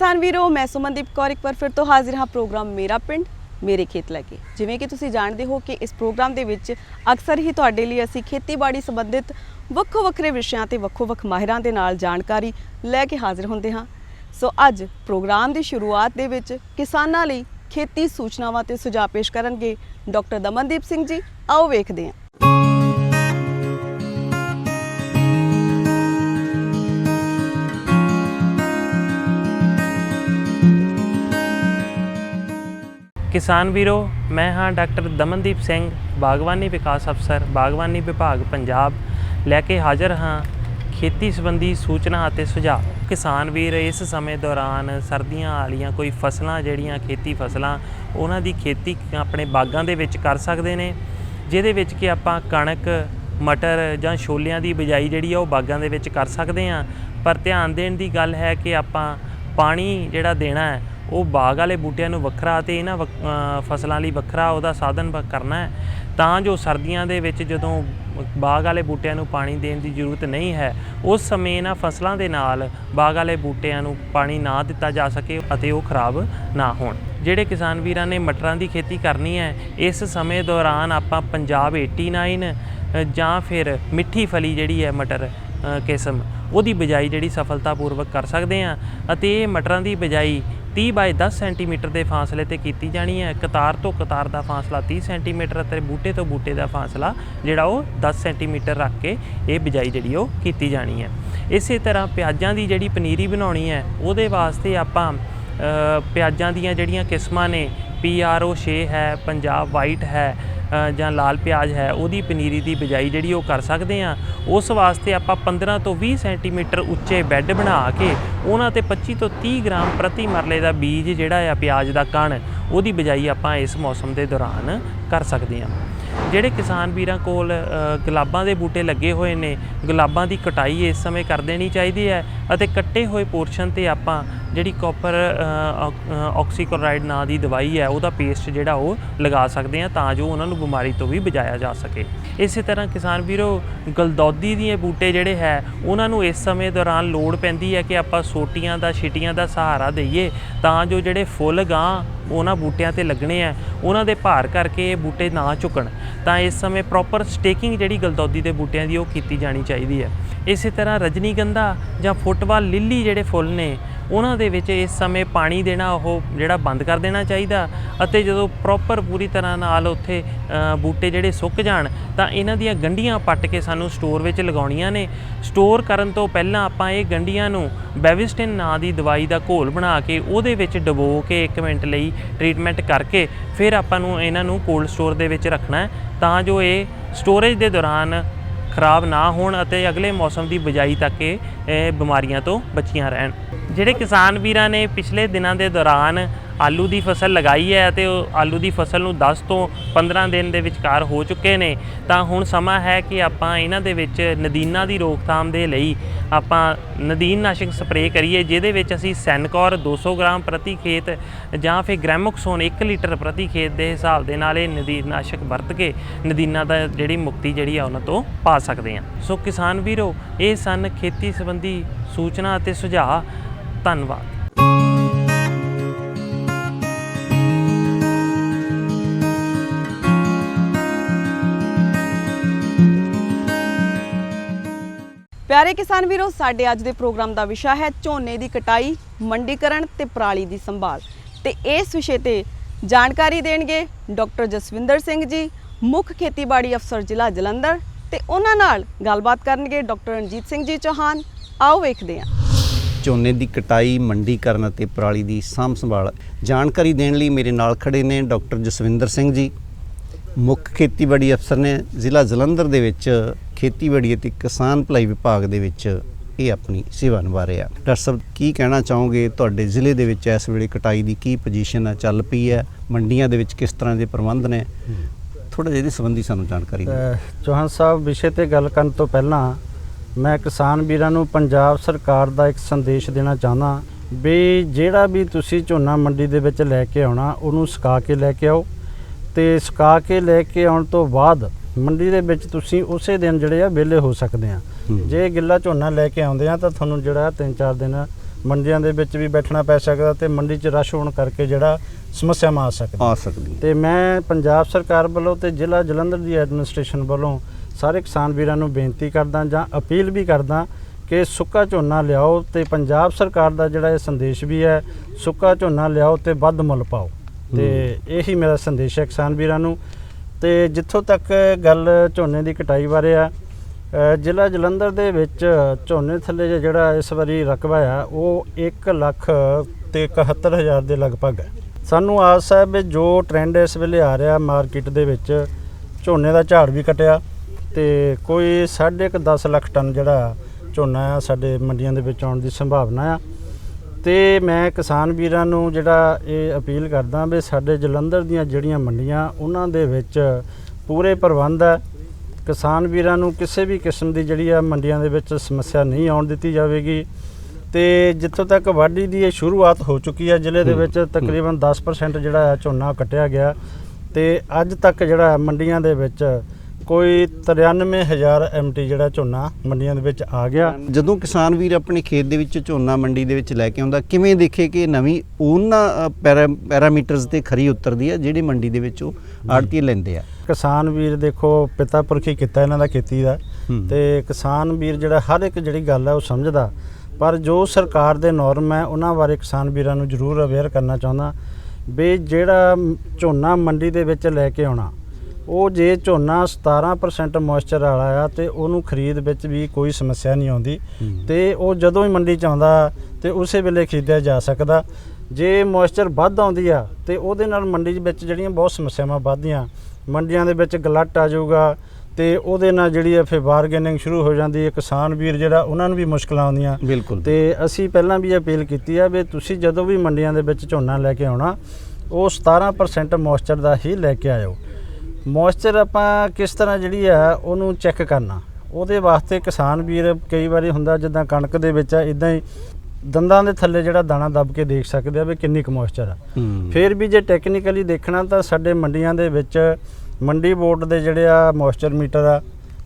ਕਿਸਾਨ ਵੀਰੋ, ਮੈਂ ਸੁਮਨਦੀਪ ਕੌਰ ਇੱਕ ਵਾਰ ਫਿਰ ਤੋਂ ਹਾਜ਼ਰ ਹਾਂ ਪ੍ਰੋਗਰਾਮ ਮੇਰਾ ਪਿੰਡ, ਮੇਰੇ ਖੇਤ ਲੈ ਕੇ। ਜਿਵੇਂ ਕਿ ਤੁਸੀਂ ਜਾਣਦੇ ਹੋ ਕਿ ਇਸ ਪ੍ਰੋਗਰਾਮ ਦੇ ਵਿੱਚ ਅਕਸਰ ਹੀ ਤੁਹਾਡੇ ਲਈ ਅਸੀਂ ਖੇਤੀਬਾੜੀ ਸੰਬੰਧਿਤ ਵੱਖੋ ਵੱਖਰੇ ਵਿਸ਼ਿਆਂ ਤੇ ਵੱਖੋ ਵੱਖ ਮਾਹਿਰਾਂ ਦੇ ਨਾਲ ਜਾਣਕਾਰੀ ਲੈ ਕੇ ਹਾਜ਼ਰ ਹੁੰਦੇ ਹਾਂ। ਸੋ ਅੱਜ ਪ੍ਰੋਗਰਾਮ ਦੀ ਸ਼ੁਰੂਆਤ ਦੇ ਵਿੱਚ ਕਿਸਾਨਾਂ ਲਈ ਖੇਤੀ ਸੂਚਨਾਵਾਂ ਤੇ ਸੁਝਾਅ ਪੇਸ਼ ਕਰਨਗੇ ਡਾਕਟਰ ਦਮਨਦੀਪ ਸਿੰਘ ਜੀ। ਆਓ ਵੇਖਦੇ ਹਾਂ। ਕਿਸਾਨ ਵੀਰੋ, ਮੈਂ ਹਾਂ ਡਾਕਟਰ ਦਮਨਦੀਪ ਸਿੰਘ, ਬਾਗਵਾਨੀ ਵਿਕਾਸ ਅਫਸਰ, ਬਾਗਵਾਨੀ ਵਿਭਾਗ, ਪੰਜਾਬ। ਲੈ ਕੇ ਹਾਜ਼ਰ ਹਾਂ ਖੇਤੀ ਸੰਬੰਧੀ ਸੂਚਨਾ ਅਤੇ ਸੁਝਾਅ। ਕਿਸਾਨ ਵੀਰ, ਇਸ ਸਮੇਂ ਦੌਰਾਨ ਸਰਦੀਆਂ ਵਾਲੀਆਂ ਕੋਈ ਫਸਲਾਂ, ਜਿਹੜੀਆਂ ਖੇਤੀ ਫਸਲਾਂ, ਉਹਨਾਂ ਦੀ ਖੇਤੀ ਆਪਣੇ ਬਾਗਾਂ ਦੇ ਵਿੱਚ ਕਰ ਸਕਦੇ ਨੇ, ਜਿਹਦੇ ਵਿੱਚ ਕਿ ਆਪਾਂ ਕਣਕ, ਮਟਰ ਜਾਂ ਛੋਲਿਆਂ ਦੀ ਬਿਜਾਈ ਜਿਹੜੀ ਆ, ਉਹ ਬਾਗਾਂ ਦੇ ਵਿੱਚ ਕਰ ਸਕਦੇ ਹਾਂ। ਪਰ ਧਿਆਨ ਦੇਣ ਦੀ ਗੱਲ ਹੈ ਕਿ ਆਪਾਂ ਪਾਣੀ ਜਿਹੜਾ ਦੇਣਾ ਹੈ ਉਹ ਬਾਗ ਵਾਲੇ ਬੂਟਿਆਂ ਨੂੰ ਵੱਖਰਾ ਤੇ ਇਹਨਾਂ ਵੱਖ- ਫਸਲਾਂ ਲਈ ਵੱਖਰਾ ਉਹਦਾ ਸਾਧਨ ਕਰਨਾ ਹੈ। ਤਾਂ ਜੋ ਸਰਦੀਆਂ ਦੇ ਵਿੱਚ ਜਦੋਂ ਬਾਗ ਵਾਲੇ ਬੂਟਿਆਂ ਨੂੰ ਪਾਣੀ ਦੇਣ ਦੀ ਜ਼ਰੂਰਤ ਨਹੀਂ ਹੈ ਉਸ ਸਮੇਂ ਇਹਨਾਂ ਫਸਲਾਂ ਦੇ ਨਾਲ ਬਾਗ ਵਾਲੇ ਬੂਟਿਆਂ ਨੂੰ ਪਾਣੀ ਨਾ ਦਿੱਤਾ ਜਾ ਸਕੇ ਅਤੇ ਉਹ ਖਰਾਬ ਨਾ ਹੋਣ। ਜਿਹੜੇ ਕਿਸਾਨ ਵੀਰਾਂ ਨੇ ਮਟਰਾਂ ਦੀ ਖੇਤੀ ਕਰਨੀ ਹੈ ਇਸ ਸਮੇਂ ਦੌਰਾਨ ਆਪਾਂ ਪੰਜਾਬ 89 ਅ, ਜਾਂ ਫਿਰ ਮਿੱਠੀ ਫਲੀ ਜਿਹੜੀ ਹੈ ਮਟਰ ਕਿਸਮ ਉਹਦੀ ਬਿਜਾਈ ਜਿਹੜੀ ਸਫਲਤਾਪੂਰਵਕ ਕਰ ਸਕਦੇ ਹਾਂ ਅਤੇ ਇਹ ਮਟਰਾਂ ਦੀ ਬਿਜਾਈ 30 ਬਾਈ 10 ਸੈਂਟੀਮੀਟਰ ਦੇ ਫਾਸਲੇ ਤੇ ਕੀਤੀ ਜਾਣੀ ਹੈ। ਕਤਾਰ ਤੋਂ ਕਤਾਰ ਦਾ ਫਾਸਲਾ 30 ਸੈਂਟੀਮੀਟਰ ਅਤੇ ਬੂਟੇ ਤੋਂ ਬੂਟੇ ਦਾ ਫਾਸਲਾ, ਜਿਹੜਾ ਉਹ 10 ਸੈਂਟੀਮੀਟਰ ਰੱਖ ਕੇ ਇਹ ਬਿਜਾਈ ਜਿਹੜੀ ਉਹ ਕੀਤੀ ਜਾਣੀ ਹੈ। ਇਸੇ ਤਰ੍ਹਾਂ ਪਿਆਜ਼ਾਂ ਦੀ ਜਿਹੜੀ ਪਨੀਰੀ ਬਣਾਉਣੀ ਹੈ, ਉਹਦੇ ਵਾਸਤੇ ਆਪਾਂ ਪਿਆਜ਼ਾਂ ਦੀਆਂ ਜਿਹੜੀਆਂ ਕਿਸਮਾਂ ਨੇ PRO 6 ਹੈ, ਪੰਜਾਬ ਵਾਈਟ ਹੈ ਜਾਂ ਲਾਲ ਪਿਆਜ਼ ਹੈ, ਉਹਦੀ ਪਨੀਰੀ ਦੀ ਬਿਜਾਈ ਜਿਹੜੀ ਉਹ ਕਰ ਸਕਦੇ ਆ ਉਸ ਵਾਸਤੇ ਆਪਾਂ 15 ਤੋਂ 20 ਸੈਂਟੀਮੀਟਰ ਉੱਚੇ ਬੈੱਡ ਬਣਾ ਕੇ ਉਹਨਾਂ ਤੇ 25 ਤੋਂ 30 ਗ੍ਰਾਮ ਪ੍ਰਤੀ ਮਰਲੇ ਦਾ ਬੀਜ ਜਿਹੜਾ ਆ, ਪਿਆਜ਼ ਦਾ ਕਣ, ਉਹਦੀ ਬਿਜਾਈ ਆਪਾਂ ਇਸ ਮੌਸਮ ਦੇ ਦੌਰਾਨ ਕਰ ਸਕਦੇ ਆ ਜਿਹੜੇ ਕਿਸਾਨ ਵੀਰਾਂ ਕੋਲ ਗੁਲਾਬਾਂ ਦੇ ਬੂਟੇ ਲੱਗੇ ਹੋਏ ਨੇ, ਗੁਲਾਬਾਂ ਦੀ ਕਟਾਈ ਇਸ ਸਮੇਂ ਕਰ ਦੇਣੀ ਚਾਹੀਦੀ ਹੈ ਅਤੇ ਕੱਟੇ ਹੋਏ ਪੋਰਸ਼ਨ ਤੇ ਆਪਾਂ ਜਿਹੜੀ ਕਾਪਰ ਆਕਸੀਕਲੋਰਾਈਡ ਨਾਂ ਦੀ ਦਵਾਈ ਹੈ ਉਹਦਾ ਪੇਸਟ ਜਿਹੜਾ ਉਹ ਲਗਾ ਸਕਦੇ ਆ ਤਾਂ ਜੋ ਉਹਨਾਂ ਨੂੰ ਬਿਮਾਰੀ ਤੋਂ ਵੀ ਬਚਾਇਆ ਜਾ ਸਕੇ। ਇਸੇ ਤਰ੍ਹਾਂ ਕਿਸਾਨ ਵੀਰੋ, ਗਲਦੌਦੀ ਦੀਆਂ ਬੂਟੇ ਜਿਹੜੇ ਹੈ, ਉਹਨਾਂ ਨੂੰ ਇਸ ਸਮੇਂ ਦੌਰਾਨ ਲੋੜ ਪੈਂਦੀ ਹੈ ਕਿ ਆਪਾਂ ਸੋਟੀਆਂ ਦਾ, ਛਿਟੀਆਂ ਦਾ ਸਹਾਰਾ ਦਈਏ ਤਾਂ ਜੋ ਜਿਹੜੇ ਫੁੱਲ, ਗਾਂ ਉਹਨਾਂ ਬੂਟਿਆਂ ਤੇ ਲੱਗਣੇ ਆ ਉਹਨਾਂ ਦੇ ਭਾਰ ਕਰਕੇ ਇਹ ਬੂਟੇ ਨਾ ਝੁਕਣ। ਤਾਂ ਇਸ ਸਮੇਂ ਪ੍ਰੋਪਰ ਸਟੇਕਿੰਗ ਜਿਹੜੀ ਗਲਦੌਦੀ ਦੇ ਬੂਟਿਆਂ ਦੀ ਉਹ ਕੀਤੀ ਜਾਣੀ ਚਾਹੀਦੀ ਹੈ। ਇਸੇ ਤਰ੍ਹਾਂ ਰਜਨੀਗੰਧਾ ਜਾਂ ਫੁੱਟਬਾਲ ਲਿੱਲੀ ਜਿਹੜੇ ਫੁੱਲ ਨੇ ਉਹਨਾਂ ਦੇ ਵਿੱਚ ਇਸ ਸਮੇਂ ਪਾਣੀ ਦੇਣਾ, ਉਹ ਜਿਹੜਾ ਬੰਦ ਕਰ ਦੇਣਾ ਚਾਹੀਦਾ ਅਤੇ ਜਦੋਂ ਪ੍ਰੋਪਰ ਪੂਰੀ ਤਰ੍ਹਾਂ ਨਾਲ ਉੱਥੇ ਬੂਟੇ ਜਿਹੜੇ ਸੁੱਕ ਜਾਣ, ਤਾਂ ਇਹਨਾਂ ਦੀਆਂ ਗੰਢੀਆਂ ਪੱਟ ਕੇ ਸਾਨੂੰ ਸਟੋਰ ਵਿੱਚ ਲਗਾਉਣੀਆਂ ਨੇ। ਸਟੋਰ ਕਰਨ ਤੋਂ ਪਹਿਲਾਂ ਆਪਾਂ ਇਹ ਗੰਢੀਆਂ ਨੂੰ ਬੈਵਿਸਟਿਨ ਨਾਂ ਦੀ ਦਵਾਈ ਦਾ ਘੋਲ ਬਣਾ ਕੇ ਉਹਦੇ ਵਿੱਚ ਡਬੋ ਕੇ 1 ਮਿੰਟ ਲਈ ਟ੍ਰੀਟਮੈਂਟ ਕਰਕੇ ਫਿਰ ਆਪਾਂ ਨੂੰ ਇਹਨਾਂ ਨੂੰ ਕੋਲਡ ਸਟੋਰ ਦੇ ਵਿੱਚ ਰੱਖਣਾ ਤਾਂ ਜੋ ਇਹ ਸਟੋਰੇਜ ਦੇ ਦੌਰਾਨ ਖਰਾਬ ਨਾ ਹੋਣ ਅਤੇ ਅਗਲੇ ਮੌਸਮ ਦੀ ਬਜਾਈ ਤੱਕ ਇਹ ਬਿਮਾਰੀਆਂ ਤੋਂ ਬਚੀਆਂ ਰਹਿਣ। ਜਿਹੜੇ ਕਿਸਾਨ ਵੀਰਾਂ ਨੇ ਪਿਛਲੇ ਦਿਨਾਂ ਦੇ ਦੌਰਾਨ ਆਲੂ ਦੀ ਫਸਲ ਲਗਾਈ ਹੈ ਅਤੇ ਉਹ ਆਲੂ ਦੀ ਫਸਲ ਨੂੰ 10 ਤੋਂ 15 ਦਿਨ ਦੇ ਵਿਚਕਾਰ ਹੋ ਚੁੱਕੇ ਨੇ, ਤਾਂ ਹੁਣ ਸਮਾਂ ਹੈ ਕਿ ਆਪਾਂ ਇਹਨਾਂ ਦੇ ਵਿੱਚ ਨਦੀਨਾਂ ਦੀ ਰੋਕਥਾਮ ਦੇ ਲਈ ਆਪਾਂ ਨਦੀਨ ਨਾਸ਼ਕ ਸਪਰੇਅ ਕਰੀਏ, ਜਿਹਦੇ ਵਿੱਚ ਅਸੀਂ ਸੈਨਕੌਰ 200 ਗ੍ਰਾਮ ਪ੍ਰਤੀ ਖੇਤ ਜਾਂ ਫਿਰ ਗ੍ਰੈਮੋਕਸੋਨ 1 ਲੀਟਰ ਪ੍ਰਤੀ ਖੇਤ ਦੇ ਹਿਸਾਬ ਦੇ ਨਾਲ ਇਹ ਨਦੀਨ ਨਾਸ਼ਕ ਵਰਤ ਕੇ ਨਦੀਨਾਂ ਦਾ ਜਿਹੜੀ ਮੁਕਤੀ ਜਿਹੜੀ ਆ ਉਹਨਾਂ ਤੋਂ ਪਾ ਸਕਦੇ ਹਾਂ। ਸੋ ਕਿਸਾਨ ਵੀਰੋ, ਇਹ ਸਨ ਖੇਤੀ ਸੰਬੰਧੀ ਸੂਚਨਾ ਅਤੇ ਸੁਝਾਅ। ਧੰਨਵਾਦ। ਪਿਆਰੇ ਕਿਸਾਨ ਵੀਰੋ, ਸਾਡੇ ਅੱਜ ਦੇ ਪ੍ਰੋਗਰਾਮ ਦਾ ਵਿਸ਼ਾ ਹੈ ਝੋਨੇ ਦੀ ਕਟਾਈ, ਮੰਡੀਕਰਨ ਤੇ ਪਰਾਲੀ ਦੀ ਸੰਭਾਲ। ਤੇ ਇਸ ਵਿਸ਼ੇ ਤੇ ਜਾਣਕਾਰੀ ਦੇਣਗੇ ਡਾਕਟਰ ਜਸਵਿੰਦਰ ਸਿੰਘ ਜੀ, ਮੁੱਖ ਖੇਤੀਬਾੜੀ ਅਫਸਰ ਜ਼ਿਲ੍ਹਾ ਜਲੰਧਰ ਤੇ ਉਹਨਾਂ ਨਾਲ ਗੱਲਬਾਤ ਕਰਨਗੇ ਡਾਕਟਰ ਰਣਜੀਤ ਸਿੰਘ ਜੀ ਚੌਹਾਨ। ਆਓ ਵੇਖਦੇ ਹਾਂ। ਝੋਨੇ ਦੀ ਕਟਾਈ ਮੰਡੀਕਰਨ ਅਤੇ ਪਰਾਲੀ ਦੀ ਸਾਂਭ ਸੰਭਾਲ ਜਾਣਕਾਰੀ ਦੇਣ ਲਈ ਮੇਰੇ ਨਾਲ ਖੜੇ ਨੇ ਡਾਕਟਰ ਜਸਵਿੰਦਰ ਸਿੰਘ ਜੀ। ਮੁੱਖ ਖੇਤੀਬਾੜੀ ਅਫਸਰ ਨੇ ਜ਼ਿਲ੍ਹਾ ਜਲੰਧਰ ਦੇ ਵਿੱਚ ਖੇਤੀਬਾੜੀ ਅਤੇ ਕਿਸਾਨ ਭਲਾਈ ਵਿਭਾਗ ਦੇ ਵਿੱਚ ਇਹ ਆਪਣੀ ਸੇਵਾ ਨਿਭਾ ਰਹੇ। ਆ ਡਾਕਟਰ ਸਾਹਿਬ ਕੀ ਕਹਿਣਾ ਚਾਹੋਗੇ? ਤੁਹਾਡੇ ਜ਼ਿਲ੍ਹੇ ਦੇ ਵਿੱਚ ਇਸ ਵੇਲੇ ਕਟਾਈ ਦੀ ਕੀ ਪੋਜੀਸ਼ਨ ਹੈ ਚੱਲ ਪਈ ਹੈ? ਮੰਡੀਆਂ ਦੇ ਵਿੱਚ ਕਿਸ ਤਰ੍ਹਾਂ ਦੇ ਪ੍ਰਬੰਧ ਨੇ? ਥੋੜਾ ਜਿਹਾ ਇਹਦੇ ਸੰਬੰਧੀ ਸਾਨੂੰ ਜਾਣਕਾਰੀ ਦਿਓ। ਚੌਹਾਨ ਸਾਹਿਬ ਵਿਸ਼ੇ ਤੇ ਗੱਲ ਕਰਨ ਤੋਂ ਪਹਿਲਾਂ ਮੈਂ ਕਿਸਾਨ ਵੀਰਾਂ ਨੂੰ ਪੰਜਾਬ ਸਰਕਾਰ ਦਾ ਇੱਕ ਸੰਦੇਸ਼ ਦੇਣਾ ਚਾਹੁੰਦਾ ਵੀ ਜਿਹੜਾ ਵੀ ਤੁਸੀਂ ਝੋਨਾ ਮੰਡੀ ਦੇ ਵਿੱਚ ਲੈ ਕੇ ਆਉਣਾ ਉਹਨੂੰ ਸੁਕਾ ਕੇ ਲੈ ਕੇ ਆਓ। ਤੇ ਸੁਕਾ ਕੇ ਲੈ ਕੇ ਆਉਣ ਤੋਂ ਬਾਅਦ ਮੰਡੀ ਦੇ ਵਿੱਚ ਤੁਸੀਂ ਉਸੇ ਦਿਨ ਜਿਹੜੇ ਆ ਵਿਹਲੇ ਹੋ ਸਕਦੇ ਆ। ਜੇ ਗਿੱਲਾ ਝੋਨਾ ਲੈ ਕੇ ਆਉਂਦੇ ਆ ਤਾਂ ਤੁਹਾਨੂੰ ਜਿਹੜਾ 3-4 ਦਿਨ ਮੰਡੀਆਂ ਦੇ ਵਿੱਚ ਵੀ ਬੈਠਣਾ ਪੈ ਸਕਦਾ ਤੇ ਮੰਡੀ 'ਚ ਰਸ਼ ਹੋਣ ਕਰਕੇ ਜਿਹੜਾ ਸਮੱਸਿਆਵਾਂ ਆ ਸਕਦੀਆਂ ਆ ਸਕਦੀ। ਤੇ ਮੈਂ ਪੰਜਾਬ ਸਰਕਾਰ ਵੱਲੋਂ ਤੇ ਜ਼ਿਲ੍ਹਾ ਜਲੰਧਰ ਦੀ ਐਡਮਿਨਿਸਟ੍ਰੇਸ਼ਨ ਵੱਲੋਂ ਸਾਰੇ ਕਿਸਾਨ ਵੀਰਾਂ ਨੂੰ ਬੇਨਤੀ ਕਰਦਾ ਜਾਂ ਅਪੀਲ ਵੀ ਕਰਦਾ ਕਿ ਸੁੱਕਾ ਝੋਨਾ ਲਿਆਓ ਤੇ ਪੰਜਾਬ ਸਰਕਾਰ ਦਾ ਜਿਹੜਾ ਇਹ ਸੰਦੇਸ਼ ਵੀ ਹੈ ਸੁੱਕਾ ਝੋਨਾ ਲਿਆਓ ਤੇ ਵੱਧ ਮੁੱਲ ਪਾਓ। ਤੇ ਇਹੀ ਮੇਰਾ ਸੰਦੇਸ਼ ਹੈ ਕਿਸਾਨ ਵੀਰਾਂ ਨੂੰ। ਤੇ ਜਿੱਥੋਂ ਤੱਕ ਗੱਲ ਝੋਨੇ ਦੀ ਕਟਾਈ ਬਾਰੇ ਆ ਜ਼ਿਲ੍ਹਾ ਜਲੰਧਰ ਦੇ ਵਿੱਚ ਝੋਨੇ ਥੱਲੇ ਜਿਹਾ ਜਿਹੜਾ ਇਸ ਵਾਰੀ ਰਕਬਾ ਆ ਉਹ 1 ਲੱਖ ਤੇ 71000 ਦੇ ਲਗਭਗ ਹੈ। ਸਾਨੂੰ ਆਸ ਹੈ ਵੀ ਜੋ ਟ੍ਰੈਂਡ ਇਸ ਵੇਲੇ ਆ ਰਿਹਾ ਮਾਰਕੀਟ ਦੇ ਵਿੱਚ ਝੋਨੇ ਦਾ ਝਾੜ ਵੀ ਕਟਿਆ ਤੇ ਕੋਈ 10.5 ਲੱਖ ਟਨ ਜਿਹੜਾ ਝੋਨਾ ਆ ਸਾਡੇ ਮੰਡੀਆਂ ਦੇ ਵਿੱਚ ਆਉਣ ਦੀ ਸੰਭਾਵਨਾ ਆ। ਤੇ ਮੈਂ ਕਿਸਾਨ ਵੀਰਾਂ ਨੂੰ ਜਿਹੜਾ ਇਹ ਅਪੀਲ ਕਰਦਾ ਵੀ ਸਾਡੇ ਜਲੰਧਰ ਦੀਆਂ ਜਿਹੜੀਆਂ ਮੰਡੀਆਂ ਉਹਨਾਂ ਦੇ ਵਿੱਚ ਪੂਰੇ ਪ੍ਰਬੰਧ ਹੈ ਕਿਸਾਨ ਵੀਰਾਂ ਨੂੰ ਕਿਸੇ ਵੀ ਕਿਸਮ ਦੀ ਜਿਹੜੀ ਆ ਮੰਡੀਆਂ ਦੇ ਵਿੱਚ ਸਮੱਸਿਆ ਨਹੀਂ ਆਉਣ ਦਿੱਤੀ ਜਾਵੇਗੀ। ਤੇ ਜਿੱਥੋਂ ਤੱਕ ਵਾਢੀ ਦੀ ਇਹ ਸ਼ੁਰੂਆਤ ਹੋ ਚੁੱਕੀ ਹੈ ਜ਼ਿਲ੍ਹੇ ਦੇ ਵਿੱਚ ਤਕਰੀਬਨ 10% ਜਿਹੜਾ ਝੋਨਾ ਕੱਟਿਆ ਗਿਆ। ਤੇ ਅੱਜ ਤੱਕ ਜਿਹੜਾ ਮੰਡੀਆਂ ਦੇ ਵਿੱਚ ਕੋਈ 93000 ਐਮਟੀ ਜਿਹੜਾ ਝੋਨਾ ਮੰਡੀਆਂ ਦੇ ਵਿੱਚ ਆ ਗਿਆ। ਜਦੋਂ ਕਿਸਾਨ ਵੀਰ ਆਪਣੇ ਖੇਤ ਦੇ ਵਿੱਚ ਝੋਨਾ ਮੰਡੀ ਦੇ ਵਿੱਚ ਲੈ ਕੇ ਆਉਂਦਾ ਕਿਵੇਂ ਦੇਖੇ ਕਿ ਨਵੀਂ ਉਹਨਾਂ ਪੈਰਾਮੀਟਰਸ ਤੇ ਖਰੀ ਉਤਰਦੀ ਹੈ ਜਿਹੜੀ ਮੰਡੀ ਦੇ ਵਿੱਚ ਉਹ ਆੜਤੀ ਲੈਂਦੇ ਆ? ਕਿਸਾਨ ਵੀਰ ਦੇਖੋ ਪਿਤਾ ਪੁਰਖੀ ਕੀਤਾ ਇਹਨਾਂ ਦਾ ਖੇਤੀ ਦਾ। ਤੇ ਕਿਸਾਨ ਵੀਰ ਜਿਹੜਾ ਹਰ ਇੱਕ ਜਿਹੜੀ ਗੱਲ ਹੈ ਉਹ ਸਮਝਦਾ। ਪਰ ਜੋ ਸਰਕਾਰ ਦੇ ਨੋਰਮ ਹੈ ਉਹਨਾਂ ਬਾਰੇ ਕਿਸਾਨ ਵੀਰਾਂ ਨੂੰ ਜ਼ਰੂਰ ਅਵੇਅਰ ਕਰਨਾ ਚਾਹੁੰਦਾ ਵੀ ਜਿਹੜਾ ਝੋਨਾ ਮੰਡੀ ਦੇ ਵਿੱਚ ਲੈ ਕੇ ਆਉਣਾ ਉਹ ਜੇ ਝੋਨਾ 17% ਮੋਇਸਚਰ ਵਾਲਾ ਆ ਤੇ ਉਹਨੂੰ ਖਰੀਦ ਵਿੱਚ ਵੀ ਕੋਈ ਸਮੱਸਿਆ ਨਹੀਂ ਆਉਂਦੀ ਤੇ ਉਹ ਜਦੋਂ ਹੀ ਮੰਡੀ ਚ ਆਉਂਦਾ ਤੇ ਉਸੇ ਵੇਲੇ ਖਰੀਦਿਆ ਜਾ ਸਕਦਾ। ਜੇ ਮੋਇਸਚਰ ਵੱਧ ਆਉਂਦੀ ਆ ਤੇ ਉਹਦੇ ਨਾਲ ਮੰਡੀ ਦੇ ਵਿੱਚ ਜਿਹੜੀਆਂ ਬਹੁਤ ਸਮੱਸਿਆਵਾਂ ਵੱਧਦੀਆਂ ਮੰਡੀਆਂ ਦੇ ਵਿੱਚ ਗਲਟ ਆ ਜਾਊਗਾ ਤੇ ਉਹਦੇ ਨਾਲ ਜਿਹੜੀ ਆ ਫਿਰ ਬਾਰਗੇਨਿੰਗ ਸ਼ੁਰੂ ਹੋ ਜਾਂਦੀ ਹੈ ਕਿਸਾਨ ਵੀਰ ਜਿਹੜਾ ਉਹਨਾਂ ਨੂੰ ਵੀ ਮੁਸ਼ਕਲਾਂ ਆਉਂਦੀਆਂ। ਬਿਲਕੁਲ। ਤੇ ਅਸੀਂ ਪਹਿਲਾਂ ਵੀ ਅਪੀਲ ਕੀਤੀ ਆ ਵੀ ਤੁਸੀਂ ਜਦੋਂ ਵੀ ਮੰਡੀਆਂ ਦੇ ਵਿੱਚ ਝੋਨਾ ਲੈ ਕੇ ਆਉਣਾ ਉਹ 17% ਮੋਇਸਚਰ ਦਾ ਹੀ ਲੈ ਕੇ ਆਇਓ। ਮੋਇਸਚਰ ਆਪਾਂ ਕਿਸ ਤਰ੍ਹਾਂ ਜਿਹੜੀ ਆ ਉਹਨੂੰ ਚੈੱਕ ਕਰਨਾ ਉਹਦੇ ਵਾਸਤੇ ਕਿਸਾਨ ਵੀਰ ਕਈ ਵਾਰੀ ਹੁੰਦਾ ਜਿੱਦਾਂ ਕਣਕ ਦੇ ਵਿੱਚ ਆ ਇਦਾਂ ਹੀ ਦੰਦਾਂ ਦੇ ਥੱਲੇ ਜਿਹੜਾ ਦਾਣਾ ਦੱਬ ਕੇ ਦੇਖ ਸਕਦੇ ਆ ਵੀ ਕਿੰਨੀ ਕੁ ਮੋਇਸਚਰ ਆ। ਫਿਰ ਵੀ ਜੇ ਟੈਕਨੀਕਲੀ ਦੇਖਣਾ ਤਾਂ ਸਾਡੇ ਮੰਡੀਆਂ ਦੇ ਵਿੱਚ ਮੰਡੀ ਬੋਰਡ ਦੇ ਜਿਹੜੇ ਆ ਮੋਇਸਚਰ ਮੀਟਰ ਆ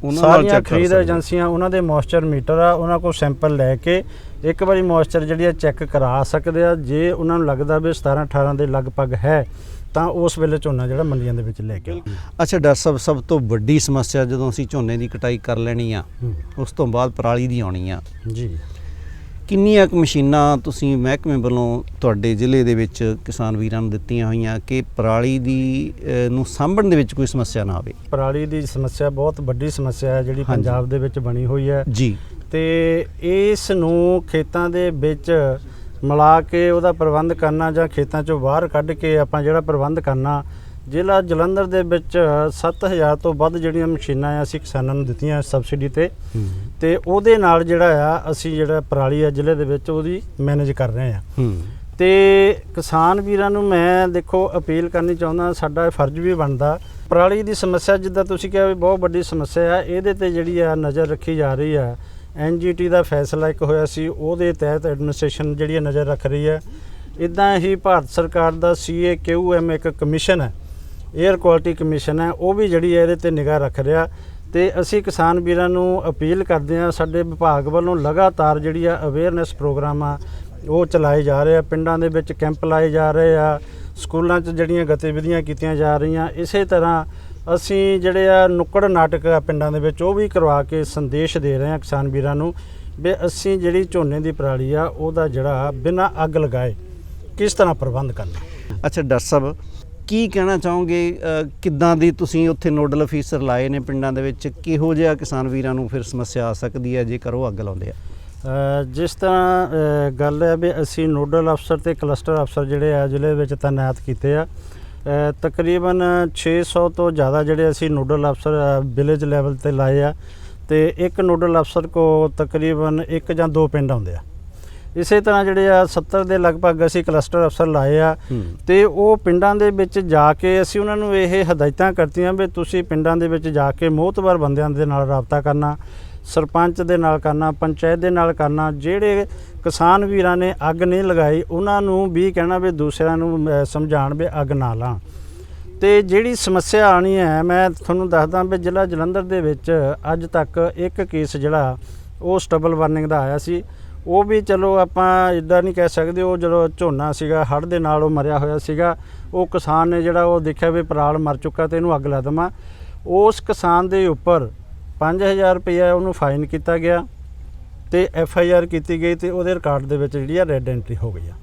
ਉਹਨਾਂ ਨਾਲ ਖਰੀਦ। ਏਜੰਸੀਆਂ ਉਹਨਾਂ ਦੇ ਮੋਇਸਚਰ ਮੀਟਰ ਆ ਉਹਨਾਂ ਕੋਲ ਸੈਂਪਲ ਲੈ ਕੇ ਇੱਕ ਵਾਰੀ ਮੋਇਸਚਰ ਜਿਹੜੀ ਆ ਚੈੱਕ ਕਰਾ ਸਕਦੇ ਆ ਜੇ ਉਹਨਾਂ ਨੂੰ ਲੱਗਦਾ ਵੀ 17 18 ਦੇ ਲਗਭਗ ਹੈ ਤਾਂ ਉਸ ਵੇਲੇ ਝੋਨਾ ਜਿਹੜਾ ਮੰਡੀਆਂ ਦੇ ਵਿੱਚ ਲੈ ਕੇ ਆਓ ਅੱਛਾ ਡਾਕਟਰ ਸਾਹਿਬ ਸਭ ਤੋਂ ਵੱਡੀ ਸਮੱਸਿਆ ਜਦੋਂ ਅਸੀਂ ਝੋਨੇ ਦੀ ਕਟਾਈ ਕਰ ਲੈਣੀ ਆ। ਉਸ ਤੋਂ ਬਾਅਦ ਪਰਾਲੀ ਦੀ ਆਉਣੀ ਆ। ਜੀ। ਕਿੰਨੀਆਂ ਕੁ ਮਸ਼ੀਨਾਂ ਤੁਸੀਂ ਮਹਿਕਮੇ ਵੱਲੋਂ ਤੁਹਾਡੇ ਜ਼ਿਲ੍ਹੇ ਦੇ ਵਿੱਚ ਕਿਸਾਨ ਵੀਰਾਂ ਨੂੰ ਦਿੱਤੀਆਂ ਹੋਈਆਂ ਕਿ ਪਰਾਲੀ ਦੀ ਨੂੰ ਸਾਂਭਣ ਦੇ ਵਿੱਚ ਕੋਈ ਸਮੱਸਿਆ ਨਾ ਆਵੇ? ਪਰਾਲੀ ਦੀ ਸਮੱਸਿਆ ਬਹੁਤ ਵੱਡੀ ਸਮੱਸਿਆ ਹੈ ਜਿਹੜੀ। ਪੰਜਾਬ ਦੇ ਵਿੱਚ ਬਣੀ ਹੋਈ ਹੈ। ਜੀ। ਤੇ ਇਸ ਨੂੰ ਖੇਤਾਂ ਦੇ ਵਿੱਚ ਮਿਲਾ ਕੇ ਉਹਦਾ ਪ੍ਰਬੰਧ ਕਰਨਾ ਜਾਂ ਖੇਤਾਂ ਚੋਂ ਬਾਹਰ ਕੱਢ ਕੇ ਆਪਾਂ ਜਿਹੜਾ ਪ੍ਰਬੰਧ ਕਰਨਾ ਜ਼ਿਲ੍ਹਾ ਜਲੰਧਰ ਦੇ ਵਿੱਚ 7000 ਤੋਂ ਵੱਧ ਜਿਹੜੀਆਂ ਮਸ਼ੀਨਾਂ ਆ ਅਸੀਂ ਕਿਸਾਨਾਂ ਨੂੰ ਦਿੱਤੀਆਂ ਸਬਸਿਡੀ ਤੇ। ਤੇ ਉਹਦੇ ਨਾਲ ਜਿਹੜਾ ਆ ਅਸੀਂ ਜਿਹੜਾ ਪਰਾਲੀ ਆ ਜ਼ਿਲ੍ਹੇ ਦੇ ਵਿੱਚ ਉਹਦੀ ਮੈਨੇਜ ਕਰ ਰਹੇ ਆ। ਹੂੰ। ਤੇ ਕਿਸਾਨ ਵੀਰਾਂ ਨੂੰ ਮੈਂ ਦੇਖੋ ਅਪੀਲ ਕਰਨੀ ਚਾਹੁੰਦਾ ਸਾਡਾ ਇਹ ਫਰਜ਼ ਵੀ ਬਣਦਾ। ਪਰਾਲੀ ਦੀ ਸਮੱਸਿਆ ਜਿੱਦਾਂ ਤੁਸੀਂ ਕਿਹਾ ਵੀ ਬਹੁਤ ਵੱਡੀ ਸਮੱਸਿਆ ਹੈ ਇਹਦੇ ਤੇ ਜਿਹੜੀ ਆ ਨਜ਼ਰ ਰੱਖੀ ਜਾ ਰਹੀ ਹੈ ਐਨਜੀਟੀ ਦਾ ਫੈਸਲਾ ਇੱਕ ਹੋਇਆ ਸੀ, ਉਹਦੇ ਤਹਿਤ ਐਡਮਿਨਿਸਟ੍ਰੇਸ਼ਨ ਜਿਹੜੀ ਹੈ ਨਜ਼ਰ ਰੱਖ ਰਹੀ ਹੈ। ਇਦਾਂ ਹੀ ਭਾਰਤ ਸਰਕਾਰ ਦਾ ਸੀਏਕਿਊਐਮ ਇੱਕ ਕਮਿਸ਼ਨ ਹੈ 에ਅਰ ਕੁਆਲਿਟੀ ਕਮਿਸ਼ਨ ਹੈ, ਉਹ ਵੀ ਜਿਹੜੀ ਹੈ ਇਹਦੇ ਤੇ ਨਿਗਾਹ ਰੱਖ ਰਿਹਾ। ਤੇ ਅਸੀਂ ਕਿਸਾਨ ਵੀਰਾਂ ਨੂੰ ਅਪੀਲ ਕਰਦੇ ਹਾਂ, ਸਾਡੇ ਵਿਭਾਗ ਵੱਲੋਂ ਲਗਾਤਾਰ ਜਿਹੜੀ ਆ ਅਵੇਅਰਨੈਸ ਪ੍ਰੋਗਰਾਮ ਆ, ਉਹ ਚਲਾਏ ਜਾ ਰਹੇ ਆ। ਪਿੰਡਾਂ ਦੇ ਵਿੱਚ ਕੈਂਪ ਲਾਏ ਜਾ ਰਹੇ ਆ, ਸਕੂਲਾਂ 'ਚ ਜਿਹੜੀਆਂ ਗਤੀਵਿਧੀਆਂ ਕੀਤੀਆਂ ਜਾ ਰਹੀਆਂ, ਇਸੇ ਤਰ੍ਹਾਂ ਅਸੀਂ ਜਿਹੜੇ ਆ ਨੁੱਕੜ ਨਾਟਕ ਆ ਪਿੰਡਾਂ ਦੇ ਵਿੱਚ ਉਹ ਵੀ ਕਰਵਾ ਕੇ ਸੰਦੇਸ਼ ਦੇ ਰਹੇ ਆ ਕਿਸਾਨ ਵੀਰਾਂ ਨੂੰ ਵੀ ਅਸੀਂ ਜਿਹੜੀ ਝੋਨੇ ਦੀ ਪਰਾਲੀ ਆ ਉਹਦਾ ਜਿਹੜਾ ਬਿਨਾਂ ਅੱਗ ਲਗਾਏ ਕਿਸ ਤਰ੍ਹਾਂ ਪ੍ਰਬੰਧ ਕਰਨਾ? ਅੱਛਾ ਡਾਕਟਰ ਸਾਹਿਬ ਕੀ ਕਹਿਣਾ ਚਾਹੋਗੇ? ਕਿੱਦਾਂ ਦੀ ਤੁਸੀਂ ਉੱਥੇ ਨੋਡਲ ਅਫੀਸਰ ਲਾਏ ਨੇ ਪਿੰਡਾਂ ਦੇ ਵਿੱਚ? ਕਿਹੋ ਜਿਹਾ ਕਿਸਾਨ ਵੀਰਾਂ ਨੂੰ ਫਿਰ ਸਮੱਸਿਆ ਆ ਸਕਦੀ ਹੈ ਜੇਕਰ ਉਹ ਅੱਗ ਲਾਉਂਦੇ ਆ? ਜਿਸ ਤਰ੍ਹਾਂ ਗੱਲ ਹੈ ਵੀ ਅਸੀਂ ਨੋਡਲ ਅਫਸਰ ਤੇ ਕਲਸਟਰ ਅਫਸਰ ਜਿਹੜੇ ਆ ਜ਼ਿਲ੍ਹੇ ਵਿੱਚ ਤਾਇਨਾਤ ਕੀਤੇ ਆ। ਤਕਰੀਬਨ 600 ਤੋਂ ਜ਼ਿਆਦਾ ਜਿਹੜੇ ਅਸੀਂ ਨੋਡਲ ਅਫਸਰ ਵਿਲੇਜ ਲੈਵਲ ਤੇ ਲਾਏ ਆ ਤੇ ਇੱਕ ਨੋਡਲ ਅਫਸਰ ਕੋ ਤਕਰੀਬਨ ਇੱਕ ਜਾਂ ਦੋ ਪਿੰਡ ਆਉਂਦੇ ਆ। ਇਸੇ ਤਰ੍ਹਾਂ ਜਿਹੜੇ ਆ 70 ਦੇ ਲਗਭਗ ਅਸੀਂ ਕਲਸਟਰ ਅਫਸਰ ਲਾਏ ਆ ਤੇ ਉਹ ਪਿੰਡਾਂ ਦੇ ਵਿੱਚ ਜਾ ਕੇ ਅਸੀਂ ਉਹਨਾਂ ਨੂੰ ਇਹ ਹਦਾਇਤਾਂ ਕਰਤੀਆਂ ਵੀ ਤੁਸੀਂ ਪਿੰਡਾਂ ਦੇ ਵਿੱਚ ਜਾ ਕੇ ਮੋਹਤਬਰ ਬੰਦਿਆਂ ਦੇ ਨਾਲ ਰਾਬਤਾ ਕਰਨਾ। ਸਰਪੰਚ ਦੇ ਨਾਲ ਕਰਨਾ ਪੰਚਾਇਤ ਦੇ ਨਾਲ ਕਰਨਾ ਜਿਹੜੇ ਕਿਸਾਨ ਵੀਰਾਂ ਨੇ ਅੱਗ ਨਹੀਂ ਲਗਾਈ ਉਹਨਾਂ ਨੂੰ ਵੀ ਕਹਿਣਾ ਵੀ ਦੂਸਰਿਆਂ ਨੂੰ ਅਹ, ਸਮਝਾਉਣ ਵੀ ਅੱਗ ਨਾ ਲਾਣ ਤੇ ਜਿਹੜੀ ਸਮੱਸਿਆ ਆਣੀ ਹੈ ਮੈਂ ਤੁਹਾਨੂੰ ਦੱਸਦਾ ਵੀ ਜ਼ਿਲ੍ਹਾ ਜਲੰਧਰ ਦੇ ਵਿੱਚ ਅੱਜ ਤੱਕ ਇੱਕ ਕੇਸ ਜਿਹੜਾ ਉਹ ਸਟਬਲ ਵਾਰਨਿੰਗ ਦਾ ਆਇਆ ਸੀ। ਉਹ ਵੀ ਚਲੋ ਆਪਾਂ ਇਦਾਂ ਨਹੀਂ ਕਹਿ ਸਕਦੇ ਉਹ ਜਦੋਂ ਝੋਨਾ ਸੀਗਾ ਹੜ੍ਹ ਦੇ ਨਾਲ ਉਹ ਮਰਿਆ ਹੋਇਆ ਸੀਗਾ। ਉਹ ਕਿਸਾਨ ਨੇ ਜਿਹੜਾ ਉਹ ਦੇਖਿਆ ਵੀ ਪਰਾਲ ਮਰ ਚੁੱਕਾ ਤੇ ਇਹਨੂੰ ਅੱਗ ਲਾ ਦੇਵਾਂ। ਉਸ ਕਿਸਾਨ ਦੇ ਉੱਪਰ 5000 ਰੁਪਇਆ ਉਹਨੂੰ ਫਾਈਨ ਕੀਤਾ ਗਿਆ ਤੇ ਐਫ ਆਈ ਆਰ ਕੀਤੀ ਗਈ ਤੇ ਉਹਦੇ ਰਿਕਾਰਡ ਦੇ ਵਿੱਚ ਜਿਹੜੀ ਆ ਰੈੱਡ ਐਂਟਰੀ ਹੋ ਗਈ ਆ।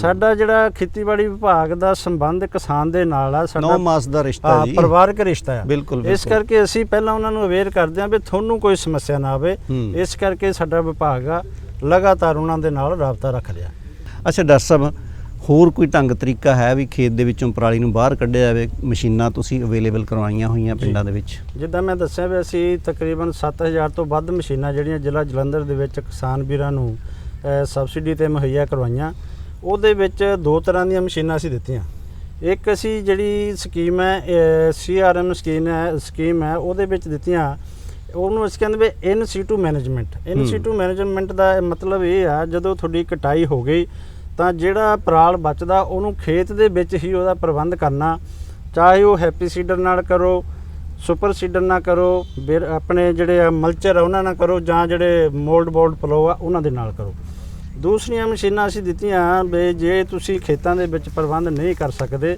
ਸਾਡਾ ਜਿਹੜਾ ਖੇਤੀਬਾੜੀ ਵਿਭਾਗ ਦਾ ਸੰਬੰਧ ਕਿਸਾਨ ਦੇ ਨਾਲ ਆ ਨੌ ਮਾਸ ਦਾ ਰਿਸ਼ਤਾ ਜੀ। ਪਰਿਵਾਰਕ ਰਿਸ਼ਤਾ ਆ। ਬਿਲਕੁਲ, ਇਸ। ਕਰਕੇ ਅਸੀਂ ਪਹਿਲਾਂ ਉਹਨਾਂ ਨੂੰ ਅਵੇਅਰ ਕਰਦੇ ਹਾਂ ਵੀ ਤੁਹਾਨੂੰ ਕੋਈ ਸਮੱਸਿਆ ਨਾ ਆਵੇ। ਇਸ ਕਰਕੇ ਸਾਡਾ ਵਿਭਾਗ ਆ ਲਗਾਤਾਰ ਉਹਨਾਂ ਦੇ ਨਾਲ ਰਾਬਤਾ ਰੱਖ ਰਿਹਾ। ਅੱਛਾ ਡਾਕਟਰ ਸਾਹਿਬ ਹੋਰ ਕੋਈ ਢੰਗ ਤਰੀਕਾ ਹੈ ਵੀ ਖੇਤ ਦੇ ਵਿੱਚੋਂ ਪਰਾਲੀ ਨੂੰ ਬਾਹਰ ਕੱਢਿਆ ਜਾਵੇ? ਮਸ਼ੀਨਾਂ ਤੁਸੀਂ ਅਵੇਲੇਬਲ ਕਰਵਾਈਆਂ ਹੋਈਆਂ ਪਿੰਡਾਂ ਦੇ ਵਿੱਚ। ਜਿੱਦਾਂ ਮੈਂ ਦੱਸਿਆ ਵੀ ਅਸੀਂ ਤਕਰੀਬਨ 7000 ਤੋਂ ਵੱਧ ਮਸ਼ੀਨਾਂ ਜਿਹੜੀਆਂ ਜ਼ਿਲ੍ਹਾ ਜਲੰਧਰ ਦੇ ਵਿੱਚ ਕਿਸਾਨ ਵੀਰਾਂ ਨੂੰ ਸਬਸਿਡੀ ਤੇ ਮੁਹੱਈਆ ਕਰਵਾਈਆਂ। ਉਹਦੇ ਵਿੱਚ ਦੋ ਤਰ੍ਹਾਂ ਦੀਆਂ ਮਸ਼ੀਨਾਂ ਅਸੀਂ ਦਿੱਤੀਆਂ। ਇੱਕ ਅਸੀਂ ਜਿਹੜੀ ਸਕੀਮ ਹੈ ਸੀਆਰਐਮ ਸਕੀਮ ਹੈ ਸਕੀਮ ਹੈ ਉਹਦੇ ਵਿੱਚ ਦਿੱਤੀਆਂ। ਉਹਨੂੰ ਅਸੀਂ ਕਹਿੰਦੇ ਵੀ in situ management in. Situ management ਦਾ ਮਤਲਬ ਇਹ ਆ ਜਦੋਂ ਤੁਹਾਡੀ ਕਟਾਈ ਹੋ ਗਈ ਤਾਂ ਜਿਹੜਾ ਪਰਾਲ ਬਚਦਾ, ਉਹਨੂੰ ਖੇਤ ਦੇ ਵਿੱਚ ਹੀ ਉਹਦਾ ਪ੍ਰਬੰਧ ਕਰਨਾ। ਚਾਹੇ ਉਹ ਹੈਪੀ ਸੀਡਰ ਨਾਲ ਕਰੋ, ਸੁਪਰ ਸੀਡਰ ਨਾਲ ਕਰੋ ਫਿਰ ਆਪਣੇ ਜਿਹੜੇ ਆ ਮਲਚਰ ਆ, ਉਹਨਾਂ ਨਾਲ ਕਰੋ, ਜਾਂ ਜਿਹੜੇ ਮੋਲਡ ਬੋਲਡ ਪਲੋ ਆ, ਉਹਨਾਂ ਦੇ ਨਾਲ ਕਰੋ। ਦੂਸਰੀਆਂ ਮਸ਼ੀਨਾਂ ਅਸੀਂ ਦਿੱਤੀਆਂ ਵੀ ਜੇ ਤੁਸੀਂ ਖੇਤਾਂ ਦੇ ਵਿੱਚ ਪ੍ਰਬੰਧ ਨਹੀਂ ਕਰ ਸਕਦੇ,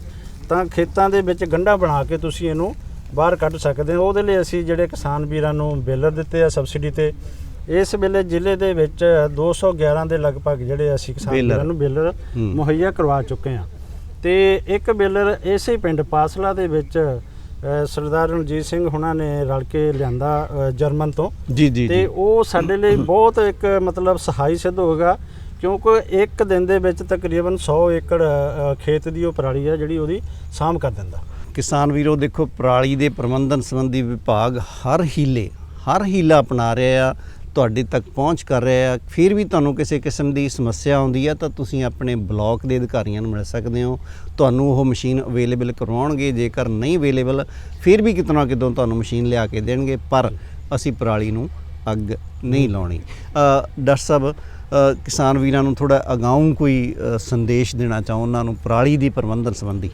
ਤਾਂ ਖੇਤਾਂ ਦੇ ਵਿੱਚ ਗੰਢਾ ਬਣਾ ਕੇ ਤੁਸੀਂ ਇਹਨੂੰ ਬਾਹਰ ਕੱਢ ਸਕਦੇ ਹੋ। ਉਹਦੇ ਲਈ ਅਸੀਂ ਜਿਹੜੇ ਕਿਸਾਨ ਵੀਰਾਂ ਨੂੰ ਬੇਲਰ ਦਿੱਤੇ ਆ, ਸਬਸਿਡੀ ਤੇ ਇਸ ਵੇਲੇ ਜ਼ਿਲ੍ਹੇ ਦੇ ਵਿੱਚ 211 ਦੇ ਲਗਭਗ ਜਿਹੜੇ ਅਸੀਂ ਕਿਸਾਨ। ਵੀਰਾਂ ਨੂੰ ਬੇਲਰ। ਮੁਹੱਈਆ ਕਰਵਾ ਚੁੱਕੇ ਹਾਂ। ਤੇ ਇੱਕ ਬੇਲਰ ਇਸੇ ਪਿੰਡ ਪਾਸਲਾ ਦੇ ਵਿੱਚ ਸਰਦਾਰ ਰਣਜੀਤ ਸਿੰਘ ਹੁਣਾਂ ਨੇ ਰਲ ਕੇ ਲਿਆਂਦਾ ਜਰਮਨ ਤੋਂ। ਜੀ ਜੀ ਤੇ ਉਹ ਸਾਡੇ ਲਈ ਬਹੁਤ ਇੱਕ ਮਤਲਬ ਸਹਾਈ ਸਿੱਧ ਹੋਗਾ ਕਿਉਂਕਿ ਇੱਕ ਦਿਨ ਦੇ ਵਿੱਚ ਤਕਰੀਬਨ 100 ਏਕੜ ਖੇਤ ਦੀ ਉਹ ਪਰਾਲੀ ਆ ਜਿਹੜੀ ਉਹਦੀ ਸਾਂਭ ਕਰ ਦਿੰਦਾ। ਕਿਸਾਨ ਵੀਰੋ ਦੇਖੋ ਪਰਾਲੀ ਦੇ ਪ੍ਰਬੰਧਨ ਸੰਬੰਧੀ ਵਿਭਾਗ ਹਰ ਹੀਲੇ ਹਰ ਹੀਲਾ ਅਪਣਾ ਰਿਹਾ ਆ। ਤੁਹਾਡੇ ਤੱਕ ਪਹੁੰਚ ਕਰ ਰਿਹਾ ਆ, ਫਿਰ ਵੀ ਤੁਹਾਨੂੰ ਕਿਸੇ ਕਿਸਮ ਦੀ ਸਮੱਸਿਆ ਆਉਂਦੀ ਆ, ਤਾਂ ਤੁਸੀਂ ਆਪਣੇ ਬਲਾਕ ਦੇ ਅਧਿਕਾਰੀਆਂ ਨੂੰ ਮਿਲ ਸਕਦੇ ਹੋ। ਤੁਹਾਨੂੰ ਉਹ ਮਸ਼ੀਨ ਅਵੇਲੇਬਲ ਕਰਵਾਉਣਗੇ, ਜੇਕਰ ਨਹੀਂ ਅਵੇਲੇਬਲ, ਫਿਰ ਵੀ ਕਿਤੋਂ ਨਾ ਕਿਤੋਂ ਤੁਹਾਨੂੰ ਮਸ਼ੀਨ ਲਿਆ ਕੇ ਦੇਣਗੇ, ਪਰ ਅਸੀਂ ਪਰਾਲੀ ਨੂੰ ਅੱਗ ਨਹੀਂ ਲਾਉਣੀ। ਡਾਕਟਰ ਸਾਹਿਬ ਕਿਸਾਨ ਵੀਰਾਂ ਨੂੰ ਥੋੜਾ ਅਗਾਊਂ ਕੋਈ ਸੰਦੇਸ਼ ਦੇਣਾ ਚਾਹੋ ਉਹਨਾਂ ਨੂੰ ਪਰਾਲੀ ਦੀ ਪ੍ਰਬੰਧਨ ਸੰਬੰਧੀ?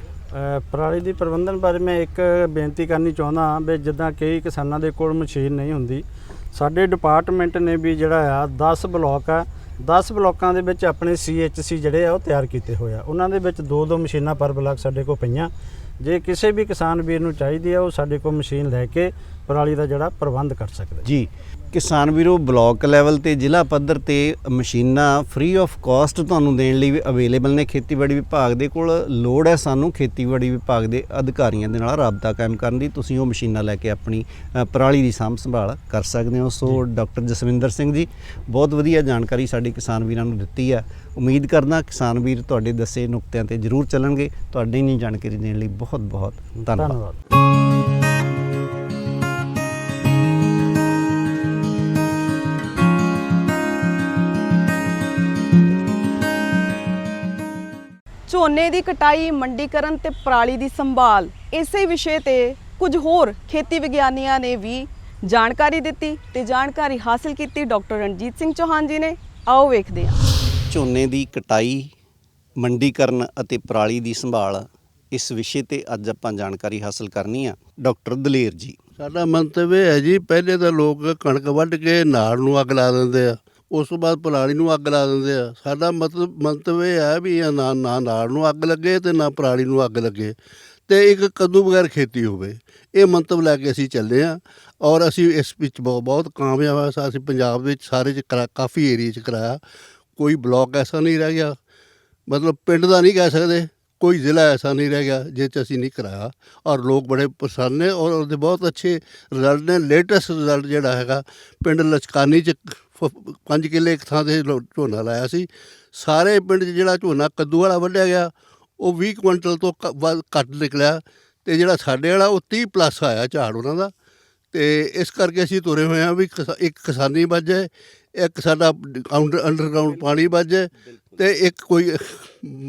ਪਰਾਲੀ ਦੀ ਪ੍ਰਬੰਧਨ ਬਾਰੇ ਮੈਂ ਇੱਕ ਬੇਨਤੀ ਕਰਨੀ ਚਾਹੁੰਦਾ ਹਾਂ ਵੀ ਜਿੱਦਾਂ ਕਈ ਕਿਸਾਨਾਂ ਦੇ ਕੋਲ ਮਸ਼ੀਨ ਨਹੀਂ ਹੁੰਦੀ ਸਾਡੇ ਡਿਪਾਰਟਮੈਂਟ ਨੇ ਵੀ ਜਿਹੜਾ ਆ 10 ਬਲਾਕ ਆ। 10 ਬਲਾਕਾਂ ਦੇ ਵਿੱਚ ਆਪਣੇ ਸੀਐਚਸੀ ਜਿਹੜੇ ਆ, ਉਹ ਤਿਆਰ ਕੀਤੇ ਹੋਏ ਆ। ਉਹਨਾਂ ਦੇ ਵਿੱਚ ਦੋ ਦੋ ਮਸ਼ੀਨਾਂ ਪਰ ਬਲਾਕ ਸਾਡੇ ਕੋਲ ਪਈਆਂ। ਜੇ ਕਿਸੇ ਵੀ ਕਿਸਾਨ ਵੀਰ ਨੂੰ ਚਾਹੀਦੀ ਆ, ਉਹ ਸਾਡੇ ਕੋਲ ਮਸ਼ੀਨ ਲੈ ਕੇ ਪਰਾਲੀ ਦਾ ਜਿਹੜਾ ਪ੍ਰਬੰਧ ਕਰ ਸਕਦਾ ਜੀ। ਕਿਸਾਨ ਵੀਰੋ ਬਲਾਕ ਲੈਵਲ ਤੇ ਜ਼ਿਲ੍ਹਾ ਪੱਧਰ ਤੇ ਮਸ਼ੀਨਾਂ ਫ੍ਰੀ ਆਫ ਕਾਸਟ ਤੁਹਾਨੂੰ ਦੇਣ ਲਈ ਵੀ ਅਵੇਲੇਬਲ ਨੇ। ਖੇਤੀਬਾੜੀ ਵਿਭਾਗ ਦੇ ਕੋਲ ਲੋੜ ਹੈ ਸਾਨੂੰ ਖੇਤੀਬਾੜੀ ਵਿਭਾਗ ਦੇ ਅਧਿਕਾਰੀਆਂ ਦੇ ਨਾਲ ਰਾਬਤਾ ਕਾਇਮ ਕਰਨ ਦੀ। ਤੁਸੀਂ ਉਹ ਮਸ਼ੀਨਾਂ ਲੈ ਕੇ ਆਪਣੀ ਪਰਾਲੀ ਦੀ ਸਾਂਭ ਸੰਭਾਲ ਕਰ ਸਕਦੇ ਹੋ। ਸੋ ਡਾਕਟਰ ਜਸਵਿੰਦਰ ਸਿੰਘ ਜੀ ਬਹੁਤ ਵਧੀਆ ਜਾਣਕਾਰੀ ਸਾਡੇ ਕਿਸਾਨ ਵੀਰਾਂ ਨੂੰ ਦਿੱਤੀ ਹੈ। ਉਮੀਦ ਕਰਦਾ ਕਿਸਾਨ ਵੀਰ ਤੁਹਾਡੇ ਦੱਸੇ ਨੁਕਤਿਆਂ ਤੇ ਜ਼ਰੂਰ ਚੱਲਣਗੇ। ਤੁਹਾਡੀ ਨਹੀਂ ਜਾਣਕਾਰੀ ਦੇਣ ਲਈ ਬਹੁਤ ਬਹੁਤ ਧੰਨਵਾਦ। ਝੋਨੇ ਦੀ ਕਟਾਈ ਮੰਡੀਕਰਨ ਤੇ ਪਰਾਲੀ ਦੀ ਸੰਭਾਲ ਇਸੇ ਵਿਸ਼ੇ ਤੇ ਕੁਝ ਹੋਰ ਖੇਤੀ ਵਿਗਿਆਨੀਆਂ ਨੇ ਵੀ ਜਾਣਕਾਰੀ ਦਿੱਤੀ ਤੇ ਜਾਣਕਾਰੀ ਹਾਸਲ ਕੀਤੀ ਡਾਕਟਰ ਰਣਜੀਤ ਸਿੰਘ ਚੌਹਾਨ ਜੀ ਨੇ। ਆਓ ਵੇਖਦੇ ਹਾਂ। ਝੋਨੇ ਦੀ ਕਟਾਈ ਮੰਡੀਕਰਨ ਅਤੇ ਪਰਾਲੀ ਦੀ ਸੰਭਾਲ ਇਸ ਵਿਸ਼ੇ ਤੇ ਅੱਜ ਆਪਾਂ ਜਾਣਕਾਰੀ ਹਾਸਲ ਕਰਨੀ ਆ। ਡਾਕਟਰ ਦਲੇਰ ਜੀ। ਸਾਡਾ ਮੰਤਵ ਇਹ ਹੈ ਜੀ ਪਹਿਲੇ ਤਾਂ ਲੋਕ ਕਣਕ ਵੱਢ ਕੇ ਨਾੜ ਨੂੰ ਅੱਗ ਲਾ ਦਿੰਦੇ ਆ। ਉਸ ਤੋਂ ਬਾਅਦ ਪਰਾਲੀ ਨੂੰ ਅੱਗ ਲਾ ਦਿੰਦੇ ਆ। ਸਾਡਾ ਮਤਲਬ ਮੰਤਵ ਇਹ ਹੈ ਵੀ ਇਹ ਨਾ ਨਾ ਨਾੜ ਨੂੰ ਅੱਗ ਲੱਗੇ ਤੇ ਨਾ ਪਰਾਲੀ ਨੂੰ ਅੱਗ ਲੱਗੇ। ਤੇ ਇੱਕ ਕੱਦੂ ਬਗੈਰ ਖੇਤੀ ਹੋਵੇ। ਇਹ ਮੰਤਵ ਲੈ ਕੇ ਅਸੀਂ ਚੱਲੇ ਆ ਔਰ ਅਸੀਂ ਇਸ ਵਿੱਚ ਬਹੁਤ ਬਹੁਤ ਕਾਮਯਾਬ ਆ। ਅਸੀਂ ਪੰਜਾਬ ਵਿੱਚ ਸਾਰੇ ਚ ਕਰਾ- ਕਾਫੀ ਏਰੀਆ ਚ ਕਰਾਇਆ। ਕੋਈ ਬਲਾਕ ਐਸਾ ਨਹੀਂ ਰਹਿ ਗਿਆ। ਮਤਲਬ ਪਿੰਡ ਦਾ ਨਹੀਂ ਕਹਿ ਸਕਦੇ। ਕੋਈ ਜ਼ਿਲ੍ਹਾ ਐਸਾ ਨਹੀਂ ਰਹਿ ਗਿਆ ਜਿਸ 'ਚ ਅਸੀਂ ਨਹੀਂ ਕਰਾਇਆ। ਔਰ ਲੋਕ ਬੜੇ ਪਸੰਦ ਨੇ ਔਰ ਉਹਦੇ ਬਹੁਤ ਅੱਛੇ ਰਿਜ਼ਲਟ ਨੇ। ਲੇਟੈਸਟ ਰਿਜ਼ਲਟ ਜਿਹੜਾ ਹੈਗਾ, ਪਿੰਡ ਲਚਕਾਨੀ 'ਚ ਪੰਜ ਕਿੱਲੇ ਇੱਕ ਥਾਂ ਤੇ ਲੋ- ਝੋਨਾ ਲਾਇਆ ਸੀ ਸਾਰੇ ਪਿੰਡ 'ਚ ਜਿਹੜਾ ਝੋਨਾ ਕੱਦੂ ਵਾਲਾ ਵੱਢਿਆ ਗਿਆ ਉਹ 20 ਕੁਇੰਟਲ ਤੋਂ ਘ- ਵੱਧ ਘੱਟ ਨਿਕਲਿਆ ਤੇ ਜਿਹੜਾ ਸਾਡੇ ਵਾਲਾ ਉਹ 30 ਪਲੱਸ ਆਇਆ ਝਾੜ ਉਹਨਾਂ ਦਾ ਤੇ ਇਸ ਕਰਕੇ ਅਸੀਂ ਤੁਰੇ ਹੋਏ ਹਾਂ ਵੀ ਕਿਸਾ- ਇੱਕ ਕਿਸਾਨੀ ਬਚ ਜਾਏ ਇੱਕ ਸਾਡਾ ਅੰਡਰ ਅੰਡਰਗਰਾਉਂਡ ਪਾਣੀ ਬਚ ਜਾਏ ਤੇ ਇੱਕ ਕੋਈ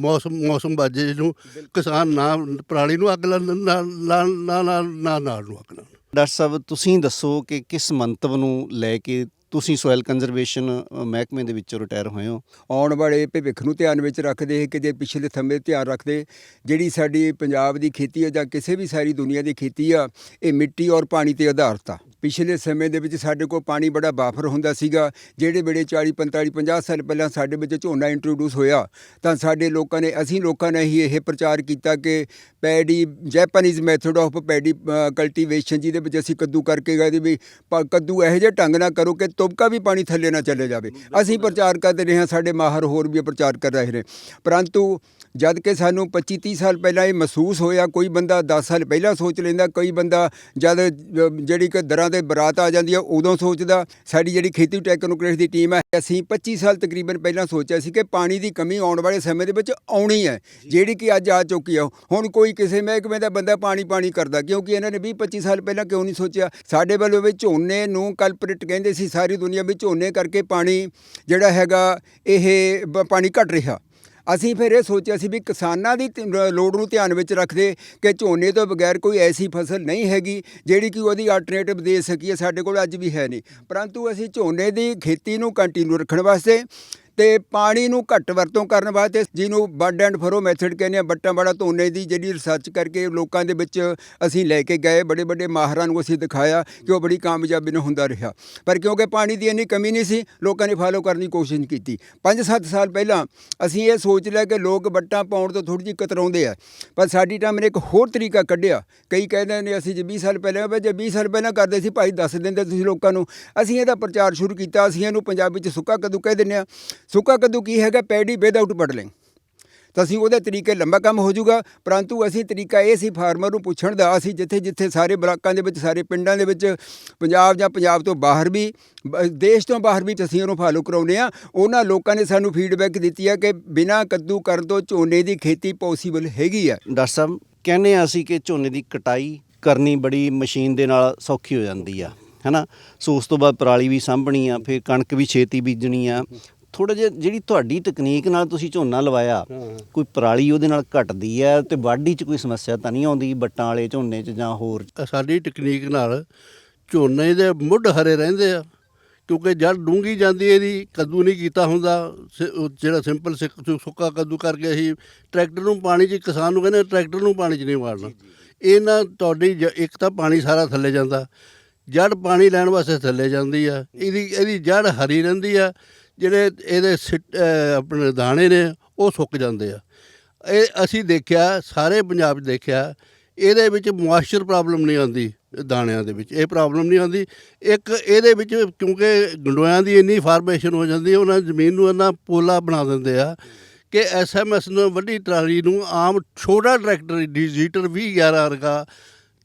ਮੌਸਮ ਮੌਸਮ ਬਚ ਜਾਏ ਜਿਹਨੂੰ ਕਿਸਾਨ ਨਾ ਪਰਾਲੀ ਨੂੰ ਅੱਗ ਲਾਉਣ ਨਾ ਨਾ ਨਾ ਨਾ ਨਾ ਨਾੜ ਨੂੰ ਅੱਗ ਲਾਉਣ ਡਾਕਟਰ ਸਾਹਿਬ ਤੁਸੀਂ ਦੱਸੋ ਕਿ ਕਿਸ ਮੰਤਵ ਨੂੰ ਲੈ ਕੇ ਤੁਸੀਂ ਸੋਇਲ ਕੰਜ਼ਰਵੇਸ਼ਨ ਮਹਿਕਮੇ ਦੇ ਵਿੱਚੋਂ ਰਿਟਾਇਰ ਹੋਏ ਹੋ। ਆਉਣ ਵਾਲੇ ਭਵਿੱਖ ਨੂੰ ਧਿਆਨ ਵਿੱਚ ਰੱਖਦੇ ਕਿ ਜੇ ਪਿਛਲੇ ਸਮੇਂ ਧਿਆਨ ਰੱਖਦੇ, ਜਿਹੜੀ ਸਾਡੀ ਪੰਜਾਬ ਦੀ ਖੇਤੀ ਹੈ ਜਾਂ ਕਿਸੇ ਵੀ ਸਾਰੀ ਦੁਨੀਆ ਦੀ ਖੇਤੀ ਆ, ਇਹ ਮਿੱਟੀ ਔਰ ਪਾਣੀ ਤੇ ਆਧਾਰਿਤ ਆ। ਪਿਛਲੇ ਸਮੇਂ ਦੇ ਵਿੱਚ ਸਾਡੇ ਕੋਲ ਪਾਣੀ ਬੜਾ ਬਾਫਰ ਹੁੰਦਾ ਸੀਗਾ ਜਿਹੜੇ ਵੇਲੇ 40 45 50 ਸਾਲ ਪਹਿਲਾਂ ਸਾਡੇ ਵਿੱਚ ਝੋਨਾ ਇੰਟਰੋਡਿਊਸ ਹੋਇਆ ਤਾਂ ਸਾਡੇ ਲੋਕਾਂ ਨੇ ਅਸੀਂ ਲੋਕਾਂ ਨੇ ਹੀ ਇਹ ਪ੍ਰਚਾਰ ਕੀਤਾ ਕਿ paddy Japanese method of paddy cultivation ਜਿਹਦੇ ਵਿੱਚ ਅਸੀਂ ਕੱਦੂ ਕਰਕੇ ਗਏ ਵੀ ਕੱਦੂ ਇਹੋ ਜਿਹੇ ਢੰਗ ਨਾਲ ਕਰੋ ਕਿ ਤੁਬਕਾ ਵੀ ਪਾਣੀ ਥੱਲੇ ਨਾ ਚਲੇ ਜਾਵੇ। ਅਸੀਂ ਪ੍ਰਚਾਰ ਕਰਦੇ ਰਹੇ ਹਾਂ ਸਾਡੇ ਮਾਹਰ ਹੋਰ ਵੀ ਪ੍ਰਚਾਰ ਕਰ ਰਹੇ ਨੇ। ਪਰੰਤੂ ਜਦ ਕਿ ਸਾਨੂੰ 25 30 ਸਾਲ ਪਹਿਲਾਂ ਇਹ ਮਹਿਸੂਸ ਹੋਇਆ ਕੋਈ ਬੰਦਾ 10 ਸਾਲ ਪਹਿਲਾਂ ਸੋਚ ਲੈਂਦਾ ਕੋਈ ਬੰਦਾ ਜਦ ਜਿਹੜੀ ਕਿ ਦਰਾਂ ਤੇ ਬਰਾਤ ਆ ਜਾਂਦੀ ਆ ਉਦੋਂ ਸੋਚਦਾ। ਸਾਡੀ ਜਿਹੜੀ ਖੇਤੀ ਟੈਕਨੋਕ੍ਰੇਟ ਦੀ ਟੀਮ ਹੈ ਅਸੀਂ 25 ਸਾਲ ਤਕਰੀਬਨ ਪਹਿਲਾਂ ਸੋਚਿਆ ਸੀ ਕਿ ਪਾਣੀ ਦੀ ਕਮੀ ਆਉਣ ਵਾਲੇ ਸਮੇਂ ਦੇ ਵਿੱਚ ਆਉਣੀ ਹੈ ਜਿਹੜੀ ਕਿ ਅੱਜ ਆ ਚੁੱਕੀ ਆ। ਹੁਣ ਕੋਈ ਕਿਸੇ ਮਹਿਕਮੇ ਦਾ ਬੰਦਾ ਪਾਣੀ ਪਾਣੀ ਕਰਦਾ ਕਿਉਂਕਿ ਇਹਨਾਂ ਨੇ 20 25 ਸਾਲ ਪਹਿਲਾਂ ਕਿਉਂ ਨਹੀਂ ਸੋਚਿਆ? ਸਾਡੇ ਵੱਲੋਂ ਵੀ ਝੋਨੇ ਨੂੰ ਕਲਪ੍ਰਿਟ ਕਹਿੰਦੇ ਸੀ ਸਾਰੀ ਦੁਨੀਆ ਵਿੱਚ ਝੋਨੇ ਕਰਕੇ ਪਾਣੀ ਜਿਹੜਾ ਹੈਗਾ ਇਹ ਪਾਣੀ ਘਟ ਰਿਹਾ। ਅਸੀਂ ਫਿਰ ਇਹ ਸੋਚਿਆ ਸੀ ਵੀ ਕਿਸਾਨਾਂ ਦੀ ਤ- ਲੋੜ ਨੂੰ ਧਿਆਨ ਵਿੱਚ ਰੱਖਦੇ ਕਿ ਝੋਨੇ ਤੋਂ ਬਗੈਰ ਕੋਈ ਐਸੀ ਫਸਲ ਨਹੀਂ ਹੈਗੀ, ਜਿਹੜੀ ਕਿ ਉਹਦੀ ਆਲਟਰਨੇਟਿਵ ਦੇ ਸਕੀਏ, ਸਾਡੇ ਕੋਲ ਅੱਜ ਵੀ ਹੈ ਨਹੀਂ। ਪਰੰਤੂ ਅਸੀਂ ਝੋਨੇ ਦੀ ਖੇਤੀ ਨੂੰ ਕੰਟੀਨਿਊ ਰੱਖਣ ਵਾਸਤੇ ਤੇ ਪਾਣੀ ਨੂੰ ਘੱਟ ਵਰਤੋਂ ਕਰਨ ਵਾਸਤੇ ਜਿਹਨੂੰ ਬੱਡ ਐਂਡ ਫਰੋ ਮੈਥਡ ਕਹਿੰਦੇ ਆ, ਬੱਟਾਂ ਵਾਲਾ ਧੋਨੇ ਦੀ ਜਿਹੜੀ ਰਿਸਰਚ ਕਰਕੇ ਲੋਕਾਂ ਦੇ ਵਿੱਚ ਅਸੀਂ ਲੈ ਕੇ ਗਏ, ਬੜੇ ਵੱਡੇ ਮਾਹਰਾਂ ਨੂੰ ਅਸੀਂ ਦਿਖਾਇਆ ਕਿ ਉਹ ਬੜੀ ਕਾਮਯਾਬੀ ਨਾਲ ਹੁੰਦਾ ਰਿਹਾ। ਪਰ ਕਿਉਂਕਿ ਪਾਣੀ ਦੀ ਇੰਨੀ ਕਮੀ ਨਹੀਂ ਸੀ, ਲੋਕਾਂ ਨੇ ਫਾਲੋ ਕਰਨ ਦੀ ਕੋਸ਼ਿਸ਼ ਕੀਤੀ। 5-7 ਸਾਲ ਪਹਿਲਾਂ ਅਸੀਂ ਇਹ ਸੋਚ ਲਿਆ ਕਿ ਲੋਕ ਬੱਟਾਂ ਪਾਉਣ ਤੋਂ ਥੋੜੀ ਜਿਹੀ ਕਤਰਾਉਂਦੇ ਆ। ਪਰ ਸਾਡੀ ਟਾਈਮ ਨੇ ਇੱਕ ਹੋਰ ਤਰੀਕਾ ਕੱਢਿਆ। ਕਈ ਕਹਿੰਦੇ ਨੇ ਅਸੀਂ ਜੇ 20 ਸਾਲ ਪਹਿਲਾਂ, ਵੀ ਜੇ 20 ਸਾਲ ਪਹਿਲਾਂ ਕਰਦੇ ਸੀ, ਭਾਈ ਦੱਸ ਦਿੰਦੇ ਤੁਸੀਂ ਲੋਕਾਂ ਨੂੰ। ਅਸੀਂ ਇਹਦਾ ਪ੍ਰਚਾਰ ਸ਼ੁਰੂ ਕੀਤਾ, ਅਸੀਂ ਇਹਨੂੰ ਪੰਜਾਬੀ ਚ ਸੁੱਕਾ ਕੱਦੂ ਕਹਿ ਦਿੰਦੇ ਆ। ਸੁੱਕਾ ਕੱਦੂ ਕੀ ਹੈਗਾ? ਪੈਡੀ ਵਿਦਆਊਟ ਬਟਲਿੰਗ ਤਾਂ ਅਸੀਂ ਉਹਦੇ ਤਰੀਕੇ ਲੰਬਾ ਕੰਮ ਹੋ ਜਾਊਗਾ। ਪਰੰਤੂ ਅਸੀਂ ਤਰੀਕਾ ਇਹ ਸੀ ਫਾਰਮਰ ਨੂੰ ਪੁੱਛਣ ਦਾ, ਅਸੀਂ ਜਿੱਥੇ ਜਿੱਥੇ ਸਾਰੇ ਬਲਾਕਾਂ ਦੇ ਵਿੱਚ, ਸਾਰੇ ਪਿੰਡਾਂ ਦੇ ਵਿੱਚ, ਪੰਜਾਬ ਜਾਂ ਪੰਜਾਬ ਤੋਂ ਬਾਹਰ ਵੀ ਦੇਸ਼ ਤੋਂ ਬਾਹਰ ਵੀ ਅਸੀਂ ਉਹਨੂੰ ਫਾਲੋ ਕਰਾਉਂਦੇ ਆ ਉਹਨਾਂ ਲੋਕਾਂ ਨੇ ਸਾਨੂੰ ਫੀਡਬੈਕ ਦਿੱਤੀ ਆ ਕਿ ਬਿਨਾਂ ਕੱਦੂ ਕਰਨ ਤੋਂ ਝੋਨੇ ਦੀ ਖੇਤੀ ਪੋਸੀਬਲ ਹੈਗੀ ਆ ਡਾਕਟਰ ਸਾਹਿਬ, ਕਹਿੰਦੇ ਆ ਅਸੀਂ ਕਿ ਝੋਨੇ ਦੀ ਕਟਾਈ ਕਰਨੀ ਬੜੀ ਮਸ਼ੀਨ ਦੇ ਨਾਲ ਸੌਖੀ ਹੋ ਜਾਂਦੀ ਆ, ਹੈਨਾ? ਸੋ ਉਸ ਤੋਂ ਬਾਅਦ ਪਰਾਲੀ ਵੀ ਸਾਂਭਣੀ ਆ, ਫਿਰ ਕਣਕ ਵੀ ਛੇਤੀ ਬੀਜਣੀ ਆ ਥੋੜਾ ਜਿਹਾ ਜਿਹੜੀ ਤੁਹਾਡੀ ਤਕਨੀਕ ਨਾਲ ਤੁਸੀਂ ਝੋਨਾ ਲਵਾਇਆ ਕੋਈ ਪਰਾਲੀ ਉਹਦੇ ਨਾਲ ਘਟਦੀ ਹੈ ਤੇ ਵਾਢੀ 'ਚ ਕੋਈ ਸਮੱਸਿਆ ਤਾਂ ਨਹੀਂ ਆਉਂਦੀ ਬੱਟਾਂ ਵਾਲੇ ਝੋਨੇ 'ਚ ਜਾਂ ਹੋਰ? ਸਾਡੀ ਟੈਕਨੀਕ ਨਾਲ ਝੋਨੇ ਦੇ ਮੁੱਢ ਹਰੇ ਰਹਿੰਦੇ ਆ ਕਿਉਂਕਿ ਜੜ ਡੂੰਗੀ ਜਾਂਦੀ ਹੈ ਇਹਦੀ ਕੱਦੂ ਨਹੀਂ ਕੀਤਾ ਹੁੰਦਾ ਜਿਹੜਾ ਸਿੰਪਲ ਸਿੱਕ- ਕੱਦੂ ਕਰਕੇ ਅਸੀਂ ਟਰੈਕਟਰ ਨੂੰ ਪਾਣੀ 'ਚ ਕਿਸਾਨ ਨੂੰ ਕਹਿੰਦੇ ਟਰੈਕਟਰ ਨੂੰ ਪਾਣੀ 'ਚ ਨਹੀਂ ਵਾੜਨਾ। ਇਹ ਨਾ ਤੁਹਾਡੀ ਇੱਕ ਤਾਂ ਪਾਣੀ ਸਾਰਾ ਥੱਲੇ ਜਾਂਦਾ ਜੜ ਪਾਣੀ ਲੈਣ ਵਾਸਤੇ ਥੱਲੇ ਜਾਂਦੀ ਆ ਇਹਦੀ ਇਹਦੀ ਜੜ ਹਰੀ ਰਹਿੰਦੀ ਆ ਜਿਹੜੇ ਇਹਦੇ ਸਿੱਟ- ਆਪਣੇ ਦਾਣੇ ਨੇ, ਉਹ ਸੁੱਕ ਜਾਂਦੇ ਆ। ਇਹ ਅਸੀਂ ਦੇਖਿਆ, ਸਾਰੇ ਪੰਜਾਬ 'ਚ ਦੇਖਿਆ, ਇਹਦੇ ਵਿੱਚ ਮੋਇਸਚਰ ਪ੍ਰੋਬਲਮ ਨਹੀਂ ਆਉਂਦੀ ਦਾਣਿਆਂ ਦੇ ਵਿੱਚ। ਇਹ ਪ੍ਰੋਬਲਮ ਨਹੀਂ ਆਉਂਦੀ। ਇੱਕ ਇਹਦੇ ਵਿੱਚ ਕਿਉਂਕਿ ਗੰਡੋਇਆਂ ਦੀ ਇੰਨੀ ਫਾਰਮੇਸ਼ਨ ਹੋ ਜਾਂਦੀ, ਉਹਨਾਂ ਜ਼ਮੀਨ ਨੂੰ ਇੰਨਾ ਪੋਲਾ ਬਣਾ ਦਿੰਦੇ ਆ ਕਿ ਐਸਐਮਐਸ ਨੂੰ ਵੱਡੀ ਟਰਾਲੀ ਨੂੰ ਆਮ ਛੋਟਾ ਟਰੈਕਟਰ, ਡਿਜੀਟਲ 2011 ਵਰਗਾ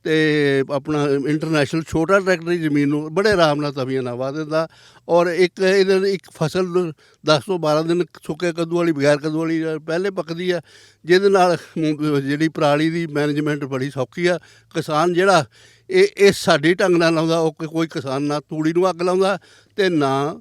ਤੇ ਆਪਣਾ ਇੰਟਰਨੈਸ਼ਨਲ ਛੋਟਾ ਟਰੈਕਟਰ ਜ਼ਮੀਨ ਨੂੰ ਬੜੇ ਆਰਾਮ ਨਾਲ ਤਵੀਆਂ ਨਾਲ ਵਾਹ ਦਿੰਦਾ। ਔਰ ਇੱਕ ਇਹਦੇ ਨਾਲ ਇੱਕ ਫਸਲ ਨੂੰ 10 ਤੋਂ 12 ਦਿਨ ਸੁੱਕੇ ਕੱਦੂ ਵਾਲੀ, ਬਗੈਰ ਕੱਦੂ ਵਾਲੀ ਪਹਿਲੇ ਪੱਕਦੀ ਆ, ਜਿਹਦੇ ਨਾਲ ਜਿਹੜੀ ਪਰਾਲੀ ਦੀ ਮੈਨੇਜਮੈਂਟ ਬੜੀ ਸੌਖੀ ਆ, ਕਿਸਾਨ ਜਿਹੜਾ ਇਹ ਇਹ ਸਾਡੀ ਢੰਗ ਨਾਲ ਲਾਉਂਦਾ, ਉਹ ਕੋਈ- ਕੋਈ ਕਿਸਾਨ ਨਾ ਤੂੜੀ ਨੂੰ ਅੱਗ ਲਾਉਂਦਾ ਤੇ ਨਾ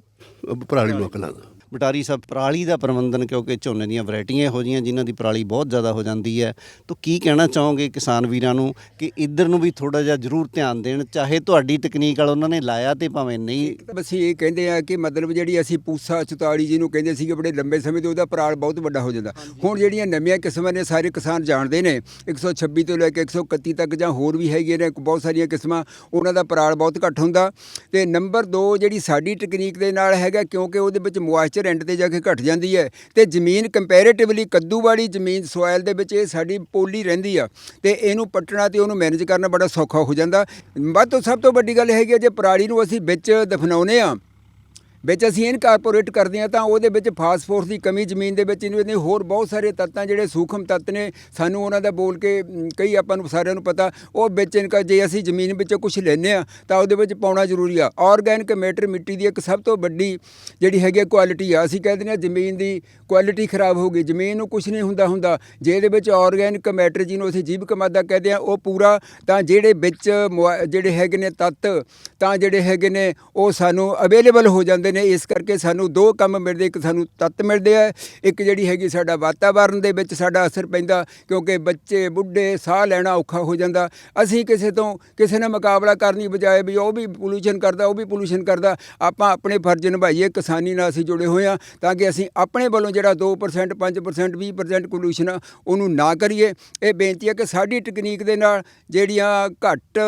ਪਰਾਲੀ ਨੂੰ ਅੱਗ ਲਾਉਂਦਾ। ਬਟਾਰੀ ਸਾਹਿਬ ਪਰਾਲੀ ਦਾ ਪ੍ਰਬੰਧਨ ਕਿਉਂਕਿ ਝੋਨੇ ਦੀਆਂ ਵੈਰਾਈਟੀਆਂ ਇਹੋ ਜਿਹੀਆਂ ਜਿਨ੍ਹਾਂ ਦੀ ਪਰਾਲੀ ਬਹੁਤ ਜ਼ਿਆਦਾ ਹੋ ਜਾਂਦੀ ਹੈ। ਤਾਂ ਕੀ ਕਹਿਣਾ ਚਾਹੋਗੇ ਕਿਸਾਨ ਵੀਰਾਂ ਨੂੰ ਕਿ ਇੱਧਰ ਨੂੰ ਵੀ ਥੋੜਾ ਜਿਹਾ ਜ਼ਰੂਰ ਧਿਆਨ ਦੇਣ ਚਾਹੇ ਤੁਹਾਡੀ ਤਕਨੀਕ ਵਾਲ ਉਹਨਾਂ ਨੇ ਲਾਇਆ ਤੇ ਭਾਵੇਂ ਨਹੀਂ? ਅਸੀਂ ਇਹ ਕਹਿੰਦੇ ਆ ਕਿ ਮਤਲਬ ਜਿਹੜੀ ਅਸੀਂ ਪੂਸਾ 44 ਜਿਹਨੂੰ ਕਹਿੰਦੇ ਸੀਗੇ ਬੜੇ ਲੰਬੇ ਸਮੇਂ ਤੋਂ ਉਹਦਾ ਪਰਾਲ ਬਹੁਤ ਵੱਡਾ ਹੋ ਜਾਂਦਾ। ਹੁਣ ਜਿਹੜੀਆਂ ਨਵੀਆਂ ਕਿਸਮਾਂ ਨੇ ਸਾਰੇ ਕਿਸਾਨ ਜਾਣਦੇ ਨੇ 126 ਤੋਂ ਲੈ ਕੇ 131 ਤੱਕ ਜਾਂ ਹੋਰ ਵੀ ਹੈਗੀਆਂ ਨੇ ਬਹੁਤ ਸਾਰੀਆਂ ਕਿਸਮਾਂ ਉਹਨਾਂ ਦਾ ਪਰਾਲ ਬਹੁਤ ਘੱਟ ਹੁੰਦਾ। ਤੇ ਨੰਬਰ 2 ਜਿਹੜੀ ਸਾਡੀ ਟੈਕਨੀਕ ਦੇ ਨਾਲ ਹੈਗਾ ਕਿਉਂਕਿ ਉਹਦੇ ਵਿੱਚ ਮੋਇਸਚਰ ਰੈਂਟ ਤੇ ਜਾ ਕੇ ਘਟ ਜਾਂਦੀ ਹੈ ਤੇ ਜ਼ਮੀਨ ਕੰਪੈਰੀਟਿਵਲੀ ਕੱਦੂ ਵਾਲੀ ਜ਼ਮੀਨ ਸੋਇਲ ਦੇ ਵਿੱਚ ਇਹ ਸਾਡੀ ਪੋਲੀ ਰਹਿੰਦੀ ਆ ਤੇ ਇਹਨੂੰ ਪੱਟਣਾ ਤੇ ਉਹਨੂੰ ਮੈਨੇਜ ਕਰਨਾ ਬੜਾ ਸੌਖਾ ਹੋ ਜਾਂਦਾ। ਵੱਧ ਤੋਂ ਸਭ ਤੋਂ ਵੱਡੀ ਗੱਲ ਹੈਗੀ ਹੈ ਜੇ ਪਰਾਲੀ ਨੂੰ ਅਸੀਂ ਵਿੱਚ ਦਫਨਾਉਨੇ ਆ ਵਿੱਚ ਅਸੀਂ ਇਨਕਾਰਪੋਰੇਟ ਕਰਦੇ ਹਾਂ ਤਾਂ ਉਹਦੇ ਵਿੱਚ ਫਾਸਫੋਰਸ ਦੀ ਕਮੀ ਜ਼ਮੀਨ ਦੇ ਵਿੱਚ ਇਹਨੂੰ ਇਹਨੇ ਹੋਰ ਬਹੁਤ ਸਾਰੇ ਤੱਤਾਂ ਜਿਹੜੇ ਸੂਖਮ ਤੱਤ ਨੇ, ਸਾਨੂੰ ਉਹਨਾਂ ਦਾ ਬੋਲ ਕੇ ਕਈ ਆਪਾਂ ਨੂੰ ਸਾਰਿਆਂ ਨੂੰ ਪਤਾ, ਉਹ ਵਿੱਚ ਇਨਕਾ ਜੇ ਅਸੀਂ ਜ਼ਮੀਨ ਵਿੱਚੋਂ ਕੁਝ ਲੈਨੇ ਆ ਤਾਂ ਉਹਦੇ ਵਿੱਚ ਪਾਉਣਾ ਜ਼ਰੂਰੀ ਆ। ਆਰਗੈਨਿਕ ਮੈਟਰ ਮਿੱਟੀ ਦੀ ਇੱਕ ਸਭ ਤੋਂ ਵੱਡੀ ਜਿਹੜੀ ਹੈਗੀ ਕੁਆਲਿਟੀ ਆ। ਅਸੀਂ ਕਹਿੰਦੇ ਨੇ ਜ਼ਮੀਨ ਦੀ ਕੁਆਲਿਟੀ ਖਰਾਬ ਹੋ ਗਈ, ਜ਼ਮੀਨ ਨੂੰ ਕੁਝ ਨਹੀਂ ਹੁੰਦਾ ਹੁੰਦਾ। ਜੇ ਇਹਦੇ ਵਿੱਚ ਆਰਗੈਨਿਕ ਮੈਟਰ ਜਿਹਨੂੰ ਅਸੀਂ ਜੀਵ ਮਾਦਾ ਕਹਿੰਦੇ ਆ, ਉਹ ਪੂਰਾ ਤਾਂ ਜਿਹੜੇ ਵਿੱਚ ਮੁਆ- ਜਿਹੜੇ ਹੈਗੇ ਨੇ ਤੱਤ, ਤਾਂ ਜਿਹੜੇ ਹੈਗੇ ਨੇ, ਉਹ ਸਾਨੂੰ ਅਵੇਲੇਬਲ ਹੋ ਜਾਂਦੇ ਨੇ, ਇਸ ਕਰਕੇ ਸਾਨੂੰ ਦੋ ਕੰਮ ਮਿਲਦੇ, ਇੱਕ ਸਾਨੂੰ ਤੱਤ ਮਿਲਦੇ ਆ, ਇੱਕ ਜਿਹੜੀ ਹੈਗੀ ਸਾਡਾ ਵਾਤਾਵਰਣ ਦੇ ਵਿੱਚ ਸਾਡਾ ਅਸਰ ਪੈਂਦਾ, ਕਿਉਂਕਿ ਬੱਚੇ, ਬੁੱਢੇ, ਸਾਹ ਲੈਣਾ ਔਖਾ ਹੋ ਜਾਂਦਾ। ਅਸੀਂ ਕਿਸੇ ਤੋਂ ਕਿਸੇ ਨਾਲ ਮੁਕਾਬਲਾ ਕਰਨ ਦੀ ਬਜਾਏ ਵੀ ਉਹ ਵੀ ਪੋਲੂਸ਼ਨ ਕਰਦਾ, ਉਹ ਵੀ ਪੋਲੂਸ਼ਨ ਕਰਦਾ, ਆਪਾਂ ਆਪਣੇ ਫਰਜ਼ ਨਿਭਾਈਏ, ਕਿਸਾਨੀ ਨਾਲ ਅਸੀਂ ਜੁੜੇ ਹੋਏ ਆ ਤਾਂ ਕਿ ਅਸੀਂ ਆਪਣੇ ਵੱਲੋਂ ਜਿਹੜਾ 2% 5% 20% ਪੋਲੂਸ਼ਨ ਆ, ਉਹਨੂੰ ਨਾ ਕਰੀਏ। ਇਹ ਬੇਨਤੀ ਹੈ ਕਿ ਸਾਡੀ ਟੈਕਨੀਕ ਦੇ ਨਾਲ ਜਿਹੜੀਆਂ ਘੱਟ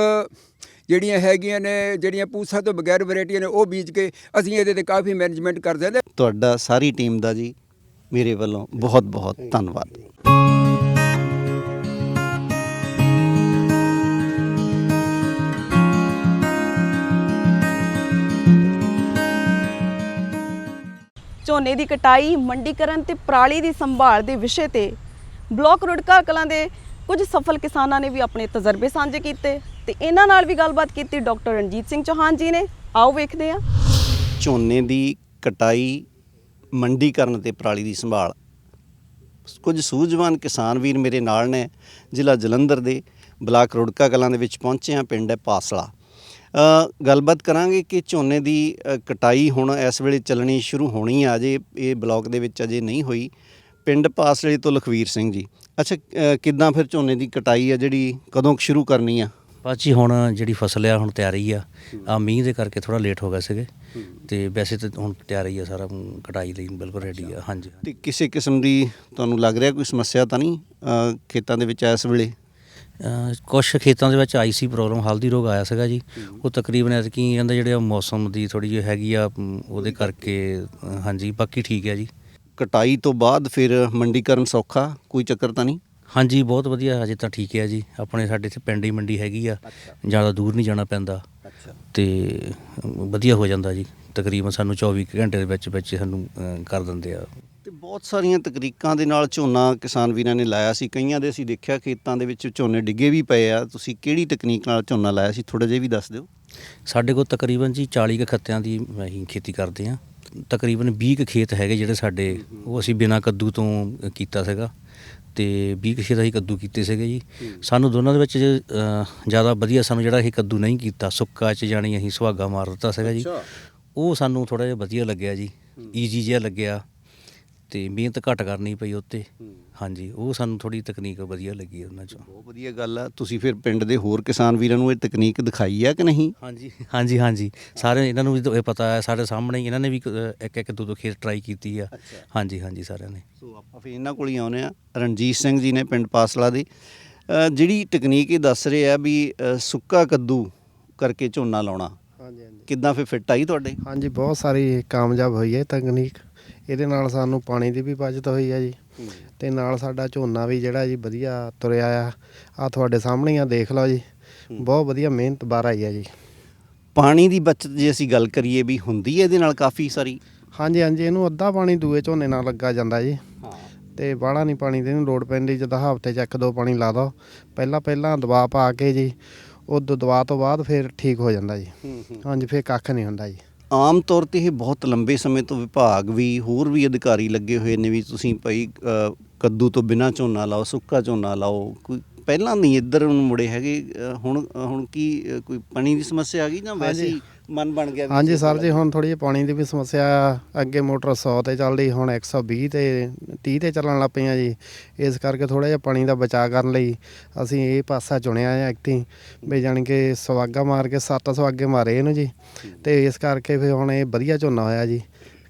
ਜਿਹੜੀਆਂ ਹੈਗੀਆਂ ਨੇ ਜਿਹੜੀਆਂ ਪੂਸਾ ਤੋਂ ਬਗੈਰ ਵੈਰਾਈਟੀਆਂ ਨੇ ਉਹ ਬੀਜ ਕੇ ਅਸੀਂ ਇਹਦੇ ਤੇ ਕਾਫੀ ਮੈਨੇਜਮੈਂਟ ਕਰਦੇ ਹਾਂ ਤੁਹਾਡਾ ਸਾਰੀ ਟੀਮ ਦਾ ਜੀ ਮੇਰੇ ਵੱਲੋਂ ਬਹੁਤ ਬਹੁਤ ਧੰਨਵਾਦ। ਝੋਨੇ ਦੀ ਕਟਾਈ ਮੰਡੀਕਰਨ ਤੇ ਪਰਾਲੀ ਦੀ ਸੰਭਾਲ ਦੇ ਵਿਸ਼ੇ ਤੇ ਬਲਾਕ ਰੁੜਕਾ ਕਲਾਂ ਦੇ ਕੁਝ ਸਫਲ ਕਿਸਾਨਾਂ ਨੇ ਵੀ ਆਪਣੇ ਤਜਰਬੇ ਸਾਂਝੇ ਕੀਤੇ। ਤੇ ਇਹਨਾਂ ਨਾਲ ਵੀ ਗੱਲਬਾਤ ਕੀਤੀ ਡਾਕਟਰ ਰਣਜੀਤ ਸਿੰਘ ਚੌਹਾਨ ਜੀ ਨੇ। ਆਓ ਵੇਖਦੇ ਹਾਂ। ਝੋਨੇ ਦੀ ਕਟਾਈ ਮੰਡੀਕਰਨ ਤੇ ਪਰਾਲੀ ਦੀ ਸੰਭਾਲ। ਕੁਝ ਸੂਝਵਾਨ ਕਿਸਾਨ ਵੀਰ ਮੇਰੇ ਨਾਲ ਨੇ, ਜ਼ਿਲ੍ਹਾ ਜਲੰਧਰ ਦੇ ਬਲਾਕ ਰੁੜਕਾ ਕਲਾਂ ਦੇ ਵਿੱਚ ਪਹੁੰਚੇ ਆ ਪਿੰਡ ਹੈ ਪਾਸਲਾ। ਗੱਲਬਾਤ ਕਰਾਂਗੇ ਕਿ ਝੋਨੇ ਦੀ ਕਟਾਈ ਹੁਣ ਇਸ ਵੇਲੇ ਚੱਲਣੀ ਸ਼ੁਰੂ ਹੋਣੀ ਆ, ਅਜੇ ਇਹ ਬਲਾਕ ਦੇ ਵਿੱਚ ਅਜੇ ਨਹੀਂ ਹੋਈ। ਪਿੰਡ ਪਾਸਲੇ ਤੋਂ ਲਖਵੀਰ ਸਿੰਘ ਜੀ। ਅੱਛਾ ਕਿੱਦਾਂ ਫਿਰ ਝੋਨੇ ਦੀ ਕਟਾਈ ਆ ਜਿਹੜੀ ਕਦੋਂ ਸ਼ੁਰੂ ਕਰਨੀ ਆ? ਭਾਜੀ ਹੁਣ ਜਿਹੜੀ ਫਸਲ ਆ ਹੁਣ ਤਿਆਰੀ ਆ। ਆ ਮੀਂਹ ਦੇ ਕਰਕੇ ਥੋੜਾ ਲੇਟ ਹੋ ਗਿਆ ਸੀਗੇ। ਤੇ ਵੈਸੇ ਤਾਂ ਹੁਣ ਤਿਆਰੀ ਆ ਸਾਰਾ ਕਟਾਈ ਲਈ ਬਿਲਕੁਲ ਰੈਡੀ ਆ। ਹਾਂਜੀ। ਤੇ ਕਿਸੇ ਕਿਸਮ ਦੀ ਤੁਹਾਨੂੰ ਲੱਗ ਰਿਹਾ ਕੋਈ ਸਮੱਸਿਆ ਤਾਂ ਨਹੀਂ ਖੇਤਾਂ ਦੇ ਵਿੱਚ ਇਸ ਵੇਲੇ? ਕੁਛ ਖੇਤਾਂ ਦੇ ਵਿੱਚ ਆਈ ਸੀ ਪ੍ਰੋਬਲਮ ਹਲਦੀ ਰੋਗ ਆਇਆ ਸੀਗਾ ਜੀ। ਉਹ ਤਕਰੀਬਨ ਐਤਕੀ ਕਹਿੰਦਾ ਜਿਹੜੇ ਆ ਮੌਸਮ ਦੀ ਥੋੜੀ ਜਿਹੀ ਹੈਗੀ ਆ ਉਹਦੇ ਕਰਕੇ ਅ, ਹਾਂਜੀ ਬਾਕੀ ਠੀਕ ਹੈ ਜੀ। ਕਟਾਈ ਤੋਂ ਬਾਅਦ ਫਿਰ ਮੰਡੀਕਰਨ ਸੌਖਾ ਕੋਈ ਚੱਕਰ ਤਾਂ ਨਹੀਂ? ਹਾਂਜੀ ਬਹੁਤ ਵਧੀਆ। ਅਜੇ ਤਾਂ ਠੀਕ ਹੈ ਜੀ। ਆਪਣੇ ਸਾਡੇ ਇੱਥੇ ਪਿੰਡ ਹੀ ਮੰਡੀ ਹੈਗੀ ਆ। ਜ਼ਿਆਦਾ ਦੂਰ ਨਹੀਂ ਜਾਣਾ ਪੈਂਦਾ। ਅੱਛਾ। ਤੇ ਵਧੀਆ ਹੋ ਜਾਂਦਾ ਜੀ। ਤਕਰੀਬਨ ਸਾਨੂੰ 24 ਕੁ ਘੰਟੇ ਦੇ ਵਿੱਚ ਵਿੱਚ ਸਾਨੂੰ ਕਰ ਦਿੰਦੇ ਆ। ਤੇ ਬਹੁਤ ਸਾਰੀਆਂ ਤਕਨੀਕਾਂ ਦੇ ਨਾਲ ਝੋਨਾ ਕਿਸਾਨ ਵੀਰਾਂ ਨੇ ਲਾਇਆ ਸੀ। ਕਈਆਂ ਦੇ ਅਸੀਂ ਦੇਖਿਆ ਖੇਤਾਂ ਦੇ ਵਿੱਚ ਝੋਨੇ ਡਿੱਗੇ ਵੀ ਪਏ ਆ। ਤੁਸੀਂ ਕਿਹੜੀ ਤਕਨੀਕ ਨਾਲ ਝੋਨਾ ਲਾਇਆ ਸੀ? ਥੋੜਾ ਜਿਹਾ ਵੀ ਦੱਸ ਦਿਓ। ਸਾਡੇ ਕੋਲ ਤਕਰੀਬਨ ਜੀ 40 ਕੁ ਖੱਤਿਆਂ ਦੀ ਅਸੀਂ ਖੇਤੀ ਕਰਦੇ ਹਾਂ ਤਕਰੀਬਨ 20 ਕੁ ਖੇਤ ਹੈਗੇ ਜਿਹੜੇ ਸਾਡੇ। ਉਹ ਅਸੀਂ ਬਿਨਾਂ ਕੱਦੂ ਤੋਂ ਕੀਤਾ ਸੀਗਾ। ਤੇ 20 ਕੁ ਖੇਤ ਅਸੀਂ ਕੱਦੂ ਕੀਤੇ ਸੀਗੇ ਜੀ। ਸਾਨੂੰ ਦੋਨਾਂ ਦੇ ਵਿੱਚ ਜ਼ਿਆਦਾ ਵਧੀਆ ਸਾਨੂੰ ਜਿਹੜਾ ਇਹ ਕੱਦੂ ਨਹੀਂ ਕੀਤਾ ਸੁੱਕਾ ਚ ਜਾਣੀ ਅਸੀਂ ਸੁਹਾਗਾ ਮਾਰ ਦਿੱਤਾ ਸੀਗਾ ਜੀ। ਉਹ ਸਾਨੂੰ ਥੋੜਾ ਜਿਹਾ ਵਧੀਆ ਲੱਗਿਆ ਜੀ। ਈਜੀ ਜਿਹਾ ਲੱਗਿਆ ਤੇ ਮਿਹਨਤ ਘੱਟ ਕਰਨੀ ਪਈ ਉੱਤੇ। ਹਾਂਜੀ ਉਹ ਸਾਨੂੰ ਥੋੜੀ ਤਕਨੀਕ ਵਧੀਆ ਲੱਗੀ ਉਹਨਾਂ ਚੋਂ। ਬਹੁਤ ਵਧੀਆ ਗੱਲ ਆ। ਤੁਸੀਂ ਫਿਰ ਪਿੰਡ ਦੇ ਹੋਰ ਕਿਸਾਨ ਵੀਰਾਂ ਨੂੰ ਇਹ ਤਕਨੀਕ ਦਿਖਾਈ ਆ ਕਿ ਨਹੀਂ? ਹਾਂਜੀ ਹਾਂਜੀ ਹਾਂਜੀ। ਸਾਰੇ ਇਹਨਾਂ ਨੂੰ ਵੀ ਤਾਂ ਇਹ ਪਤਾ ਹੈ ਸਾਡੇ ਸਾਹਮਣੇ ਹੀ ਇਹਨਾਂ ਨੇ ਵੀ ਇੱਕ ਇੱਕ ਦੋ ਦੋ ਖੇਤ ਟਰਾਈ ਕੀਤੀ ਆ। ਹਾਂਜੀ ਹਾਂਜੀ ਸਾਰਿਆਂ ਨੇ। ਸੋ ਆਪਾਂ ਫਿਰ ਇਹਨਾਂ ਕੋਲ ਹੀ ਆਉਨੇ ਆ ਰਣਜੀਤ ਸਿੰਘ ਜੀ ਨੇ ਪਿੰਡ ਪਾਸਲਾ ਦੇ। ਜਿਹੜੀ ਤਕਨੀਕ ਇਹ ਦੱਸ ਰਹੇ ਆ ਵੀ ਸੁੱਕਾ ਕੱਦੂ ਕਰਕੇ ਝੋਨਾ ਲਾਉਣਾ। ਹਾਂਜੀ ਹਾਂਜੀ। ਕਿੱਦਾਂ ਫਿਰ ਫਿੱਟ ਆਈ ਤੁਹਾਡੇ? ਹਾਂਜੀ ਬਹੁਤ ਸਾਰੀ ਕਾਮਯਾਬ ਹੋਈ ਹੈ ਤਕਨੀਕ। ਇਹਦੇ ਨਾਲ ਸਾਨੂੰ ਪਾਣੀ ਦੀ ਵੀ ਬਚਤ ਹੋਈ ਹੈ ਜੀ। ਤੇ ਨਾਲ ਸਾਡਾ ਝੋਨਾ ਵੀ ਜਿਹੜਾ ਜੀ ਵਧੀਆ ਤੁਰਿਆ ਆ। ਆ ਤੁਹਾਡੇ ਸਾਹਮਣੇ ਆ ਦੇਖ ਲਓ ਜੀ। ਬਹੁਤ ਵਧੀਆ ਮਿਹਨਤ ਬਾਹਰ ਆਈ ਹੈ ਜੀ। ਪਾਣੀ ਦੀ ਬਚਤ ਜੇ ਅਸੀਂ ਗੱਲ ਕਰੀਏ ਵੀ ਹੁੰਦੀ ਹੈ ਇਹਦੇ ਨਾਲ ਕਾਫੀ ਸਾਰੀ? ਹਾਂਜੀ ਹਾਂਜੀ ਇਹਨੂੰ ਅੱਧਾ ਪਾਣੀ ਦੂਏ ਝੋਨੇ ਨਾਲ ਲੱਗਾ ਜਾਂਦਾ ਜੀ। ਹਾਂ। ਤੇ ਬਾਹਲਾ ਨਹੀਂ ਪਾਣੀ ਦੀ ਇਹਨੂੰ ਲੋੜ ਪੈਂਦੀ ਜਦੋਂ ਹਫ਼ਤੇ 'ਚ ਇੱਕ ਦੋ ਪਾਣੀ ਲਾ ਦੋ। ਪਹਿਲਾਂ ਪਹਿਲਾਂ ਦਵਾ ਪਾ ਕੇ ਜੀ ਉਹ ਦਵਾ ਤੋਂ ਬਾਅਦ ਫਿਰ ਠੀਕ ਹੋ ਜਾਂਦਾ ਜੀ। ਹਾਂਜੀ ਫਿਰ ਕੱਖ ਨਹੀਂ ਹੁੰਦਾ ਜੀ। ਆਮ ਤੌਰ ਤੇ ਇਹ ਬਹੁਤ ਲੰਬੇ ਸਮੇਂ ਤੋਂ ਵਿਭਾਗ ਵੀ ਹੋਰ ਵੀ ਅਧਿਕਾਰੀ ਲੱਗੇ ਹੋਏ ਨੇ ਵੀ ਤੁਸੀਂ ਭਾਈ ਕੱਦੂ ਤੋਂ ਬਿਨਾ ਝੋਨਾ ਲਾਓ ਸੁੱਕਾ ਝੋਨਾ ਲਾਓ ਕੋਈ ਪਹਿਲਾਂ ਨਹੀਂ ਇੱਧਰ ਨੂੰ ਮੁੜੇ ਹੈਗੇ ਹੁਣ ਹੁਣ ਕੀ ਕੋਈ ਪਾਣੀ ਦੀ ਸਮੱਸਿਆ ਆ ਗਈ ਜਾਂ ਵੈਸੇ ਹੀ ਮਨ ਬਣ ਗਿਆ ਵੀ ਹਾਂਜੀ ਸਰ ਜੀ ਹੁਣ ਥੋੜੀ ਜਿਹੀ ਪਾਣੀ ਦੀ ਵੀ ਸਮੱਸਿਆ ਆ ਅੱਗੇ ਮੋਟਰ 100 ਤੇ ਚੱਲਦੀ ਹੁਣ 120 ਤੇ 30 ਤੇ ਚੱਲਣ ਲੱਗ ਪਈਆਂ ਜੀ। ਇਸ ਕਰਕੇ ਥੋੜਾ ਜਿਹਾ ਪਾਣੀ ਦਾ ਬਚਾਅ ਕਰਨ ਲਈ ਅਸੀਂ ਇਹ ਪਾਸਾ ਚੁਣਿਆ ਹੈ ਐਕਟੀ ਵੀ ਜਾਣੀ ਕਿ ਸਵਾਗਾ ਮਾਰ ਕੇ ਸੱਤ ਸਵਾਗੇ ਮਾਰੇ ਇਹਨੂੰ ਜੀ। ਤੇ ਇਸ ਕਰਕੇ ਫਿਰ ਹੁਣ ਇਹ ਵਧੀਆ ਝੋਨਾ ਹੋਇਆ ਜੀ।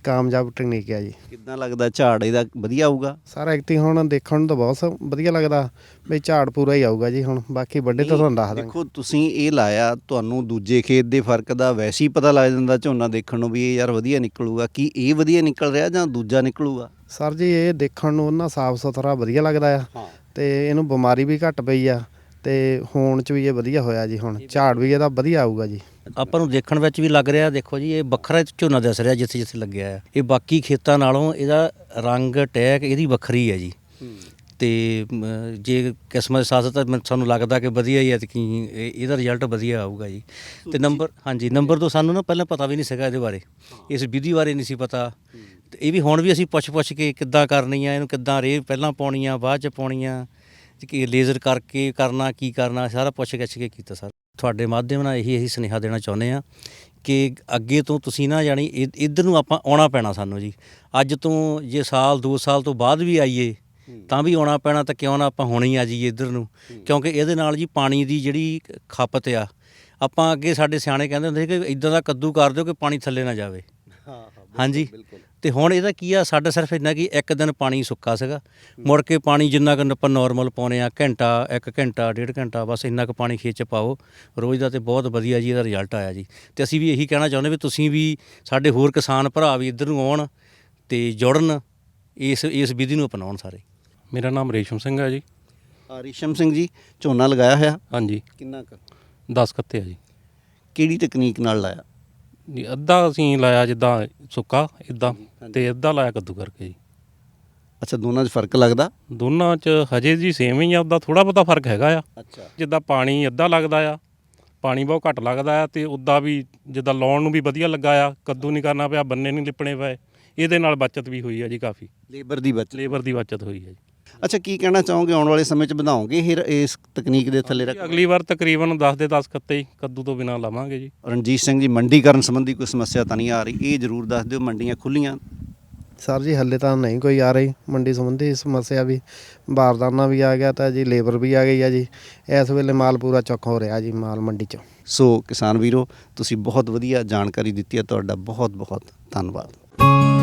ਕਾਮਯਾਬ ਟੈਕਨੀਕ ਹੈ ਜੀ। ਕਿੱਦਾਂ ਲੱਗਦਾ ਝਾੜ ਇਹਦਾ? ਵਧੀਆ ਆਊਗਾ? ਸਾਰਾ ਐਕਟੀ ਹੁਣ ਦੇਖਣ ਨੂੰ ਤਾਂ ਬਹੁਤ ਸ- ਵਧੀਆ ਲੱਗਦਾ। ਵੀ ਝਾੜ ਪੂਰਾ ਹੀ ਆਊਗਾ ਜੀ ਹੁਣ। ਬਾਕੀ ਵੱਡੇ ਤਾਂ ਤੁਹਾਨੂੰ ਦੱਸ ਦਾਂਗੇ। ਦੇਖੋ ਤੁਸੀਂ ਇਹ ਲਾਇਆ ਤੁਹਾਨੂੰ ਦੂਜੇ ਖੇਤ ਦੇ ਫ਼ਰਕ ਦਾ ਵੈਸੇ ਹੀ ਪਤਾ ਲੱਗ ਜਾਂਦਾ ਝੋਨਾ ਦੇਖਣ ਨੂੰ ਵੀ ਇਹ ਯਾਰ ਵਧੀਆ ਨਿਕਲੂਗਾ। ਕੀ ਇਹ ਵਧੀਆ ਨਿਕਲ ਰਿਹਾ ਜਾਂ ਦੂਜਾ ਨਿਕਲੂਗਾ? ਸਰ ਜੀ ਇਹ ਦੇਖਣ ਨੂੰ ਉਹਨਾਂ ਸਾਫ਼ ਸੁਥਰਾ ਵਧੀਆ ਲੱਗਦਾ ਆ। ਹਾਂ। ਤੇ ਇਹਨੂੰ ਬਿਮਾਰੀ ਵੀ ਘੱਟ ਪਈ ਆ। ਤੇ ਹੋਣ ਚ ਵੀ ਇਹ ਵਧੀਆ ਹੋਇਆ ਜੀ ਹੁਣ। ਝਾੜ ਵੀ ਇਹਦਾ ਵਧੀਆ ਆਊਗਾ ਜੀ। ਆਪਾਂ ਨੂੰ ਦੇਖਣ ਵਿੱਚ ਵੀ ਲੱਗ ਰਿਹਾ ਦੇਖੋ ਜੀ ਇਹ ਵੱਖਰਾ ਝੋਨਾ ਦਿਸ ਰਿਹਾ ਜਿੱਥੇ ਜਿੱਥੇ ਲੱਗਿਆ ਹੈ ਇਹ ਬਾਕੀ ਖੇਤਾਂ ਨਾਲੋਂ ਇਹਦਾ ਰੰਗ ਟੈਕ ਇਹਦੀ ਵੱਖਰੀ ਹੈ ਜੀ। ਤੇ ਜੇ ਕਿਸਮਤ ਸਾਥ ਤਾਂ ਮੈਨੂੰ- ਸਾਨੂੰ ਲੱਗਦਾ ਕਿ ਵਧੀਆ ਹੀ ਹੈ ਤੇ ਕੀ ਇਹ- ਇਹਦਾ ਰਿਜ਼ਲਟ ਵਧੀਆ ਆਊਗਾ ਜੀ। ਤੇ ਨੰਬਰ ਹਾਂਜੀ ਨੰਬਰ ਤੋਂ ਸਾਨੂੰ ਨਾ ਪਹਿਲਾਂ ਪਤਾ ਵੀ ਨਹੀਂ ਸੀਗਾ ਇਹਦੇ ਬਾਰੇ। ਇਸ ਵਿਧੀ ਬਾਰੇ ਨਹੀਂ ਸੀ ਪਤਾ। ਤੇ ਇਹ ਵੀ ਹੁਣ ਵੀ ਅਸੀਂ ਪੁੱਛ ਪੁੱਛ ਕੇ ਕਿੱਦਾਂ ਕਰਨੀ ਆ ਇਹਨੂੰ ਕਿੱਦਾਂ ਰੇ ਪਹਿਲਾਂ ਪਾਉਣੀ ਆ ਬਾਅਦ ਚ ਪਾਉਣੀ ਆ ਤੇ ਕੀ ਲੇਜ਼ਰ ਕਰਕੇ ਕਰਨਾ ਕੀ ਕਰਨਾ ਸਾਰਾ ਪੁੱਛ ਗਿੱਛ ਕੇ ਕੀਤਾ ਸਰ। ਤੁਹਾਡੇ ਮਾਧਿਅਮ ਨਾਲ ਇਹੀ ਇਹੀ ਸੁਨੇਹਾ ਦੇਣਾ ਚਾਹੁੰਦੇ ਆ ਕਿ ਅੱਗੇ ਤੋਂ ਤੁਸੀਂ ਨਾ ਜਾਣੀ ਇੱਧਰ ਨੂੰ ਆਪਾਂ ਆਉਣਾ ਪੈਣਾ ਸਾਨੂੰ ਜੀ। ਅੱਜ ਤੋਂ ਜੇ ਸਾਲ 2 ਸਾਲ ਤੋਂ ਬਾਅਦ ਵੀ ਆਈਏ ਤਾਂ ਵੀ ਆਉਣਾ ਪੈਣਾ ਤਾਂ ਕਿਉਂ ਨਾ ਆਪਾਂ ਹੁਣੇ ਹੀ ਆ ਜਾਈਏ ਇੱਧਰ ਨੂੰ। ਕਿਉਂਕਿ ਇਹਦੇ ਨਾਲ ਜੀ ਪਾਣੀ ਦੀ ਜਿਹੜੀ ਖਪਤ ਆ ਆਪਾਂ ਅੱਗੇ ਸਾਡੇ ਸਿਆਣੇ ਕਹਿੰਦੇ ਹੁੰਦੇ ਸੀ ਕਿ ਇਦਾਂ ਦਾ ਕੱਦੂ ਕਰ ਦਿਓ ਕਿ ਪਾਣੀ ਥੱਲੇ ਨਾ ਜਾਵੇ। ਹਾਂ ਹਾਂਜੀ। ਤੇ ਹੁਣ ਇਹਦਾ ਕੀ ਆ ਸਾਡਾ ਸਿਰਫ ਇੰਨਾ ਕਿ ਇੱਕ ਦਿਨ ਪਾਣੀ ਸੁੱਕਾ ਸੀਗਾ। ਮੁੜ ਕੇ ਪਾਣੀ ਜਿੰਨਾ ਕੁ ਆਪਾਂ ਨਾਰਮਲ ਪਾਉਨੇ ਆ ਘੰਟਾ ਇੱਕ ਘੰਟਾ ਡੇਢ ਘੰਟਾ ਬਸ ਇੰਨਾ ਕੁ ਪਾਣੀ ਖੇਚ ਪਾਓ। ਰੋਜ਼ ਦਾ ਤੇ ਬਹੁਤ ਵਧੀਆ ਜੀ ਇਹਦਾ ਰਿਜ਼ਲਟ ਆਇਆ ਜੀ। ਤੇ ਅਸੀਂ ਵੀ ਇਹੀ ਕਹਿਣਾ ਚਾਹੁੰਦੇ ਵੀ ਤੁਸੀਂ ਵੀ ਸਾਡੇ ਹੋਰ ਕਿਸਾਨ ਭਰਾ ਵੀ ਇੱਧਰ ਨੂੰ ਆਉਣ ਤੇ ਜੁੜਨ ਇਸ ਇਸ ਵਿਧੀ ਨੂੰ ਅਪਣਾਉਣ ਸਾਰੇ। ਮੇਰਾ ਨਾਮ ਰੇਸ਼ਮ ਸਿੰਘ ਹੈ ਜੀ। ਆ ਰਿਸ਼ਮ ਸਿੰਘ ਜੀ ਝੋਨਾ ਲਗਾਇਆ ਹੋਇਆ। ਹਾਂਜੀ। ਕਿੰਨਾ ਕੁ? 10 ਕੱਤੇ ਆ ਜੀ। ਕਿਹੜੀ ਤਕਨੀਕ ਨਾਲ ਲਾਇਆ? ਜੀ ਅੱਧਾ ਅਸੀਂ ਲਾਇਆ ਜਿੱਦਾਂ ਸੁੱਕਾ ਇਦਾਂ ਤੇ ਅੱਧਾ ਲਾਇਆ ਕੱਦੂ ਕਰਕੇ ਜੀ। ਅੱਛਾ ਦੋਨਾਂ 'ਚ ਫ਼ਰਕ ਲੱਗਦਾ? ਦੋਨਾਂ 'ਚ ਹਜੇ ਜੀ ਸੇਮ ਹੀ ਆ ਉਹਦਾ ਥੋੜਾ ਬਹੁਤਾ ਫ਼ਰਕ ਹੈਗਾ ਆ। ਅੱਛਾ। ਜਿੱਦਾਂ ਪਾਣੀ ਅੱਧਾ ਲੱਗਦਾ ਆ ਪਾਣੀ ਬਹੁਤ ਘੱਟ ਲੱਗਦਾ ਆ ਤੇ ਉੱਦਾਂ ਵੀ ਜਿੱਦਾਂ ਲਾਉਣ ਨੂੰ ਵੀ ਵਧੀਆ ਲੱਗਾ ਆ ਕੱਦੂ ਨਹੀਂ ਕਰਨਾ ਪਿਆ ਬੰਨੇ ਨਹੀਂ ਲਿਪਣੇ ਪਏ ਇਹਦੇ ਨਾਲ ਬਚਤ ਵੀ ਹੋਈ ਆ ਜੀ ਕਾਫੀ। ਲੇਬਰ ਦੀ ਬਚਤ। ਲੇਬਰ ਦੀ ਬਚਤ ਹੋਈ ਹੈ ਜੀ। ਅੱਛਾ ਕੀ ਕਹਿਣਾ ਚਾਹੋਗੇ? ਆਉਣ ਵਾਲੇ ਸਮੇਂ 'ਚ ਵਧਾਓਗੇ ਇਹ ਇਸ ਤਕਨੀਕ ਦੇ ਥੱਲੇ ਰੱਖ ਅਗਲੀ ਵਾਰ ਤਕਰੀਬਨ 10 ਦੇ 10 ਕੱਤੇ ਹੀ ਕੱਦੂ ਤੋਂ ਬਿਨਾ ਲਾਵਾਂਗੇ ਜੀ। ਰਣਜੀਤ ਸਿੰਘ ਜੀ ਮੰਡੀਕਰਨ ਸੰਬੰਧੀ ਕੋਈ ਸਮੱਸਿਆ ਤਾਂ ਨਹੀਂ ਆ ਰਹੀ? ਇਹ ਜ਼ਰੂਰ ਦੱਸ ਦਿਓ ਮੰਡੀਆਂ ਖੁੱਲੀਆਂ ਸਰ ਜੀ ਹੱਲੇ ਤਾਂ ਨਹੀਂ ਕੋਈ ਆ ਰਹੀ ਮੰਡੀ ਸੰਬੰਧੀ ਸਮੱਸਿਆ ਵੀ। ਬਾਰਦਾਨਾ ਵੀ ਆ ਗਿਆ ਤਾਂ ਜੀ ਲੇਬਰ ਵੀ ਆ ਗਈ ਆ ਜੀ। ਇਸ ਵੇਲੇ ਮਾਲ ਪੂਰਾ ਚੁੱਕ ਹੋ ਰਿਹਾ ਜੀ ਮਾਲ ਮੰਡੀ 'ਚ। ਸੋ ਕਿਸਾਨ ਵੀਰੋ ਤੁਸੀਂ ਬਹੁਤ ਵਧੀਆ ਜਾਣਕਾਰੀ ਦਿੱਤੀ ਹੈ। ਤੁਹਾਡਾ ਬਹੁਤ ਬਹੁਤ ਧੰਨਵਾਦ।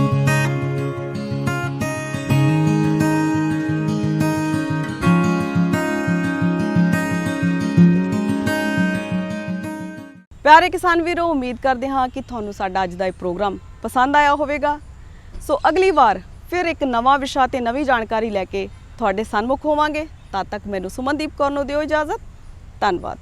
ਪਿਆਰੇ ਕਿਸਾਨ ਵੀਰੋ, ਉਮੀਦ ਕਰਦੇ ਹਾਂ ਕਿ ਤੁਹਾਨੂੰ ਸਾਡਾ ਅੱਜ ਦਾ ਇਹ ਪ੍ਰੋਗਰਾਮ ਪਸੰਦ ਆਇਆ ਹੋਵੇਗਾ। ਸੋ ਅਗਲੀ ਵਾਰ ਫਿਰ ਇੱਕ ਨਵਾਂ ਵਿਸ਼ਾ ਤੇ ਨਵੀਂ ਜਾਣਕਾਰੀ ਲੈ ਕੇ ਤੁਹਾਡੇ ਸਨਮੁਖ ਹੋਵਾਂਗੇ। ਤਦ ਤੱਕ ਮੈਨੂੰ ਸੁਮਨਦੀਪ ਕੌਰ ਨੂੰ ਦਿਓ ਇਜਾਜ਼ਤ। ਧੰਨਵਾਦ।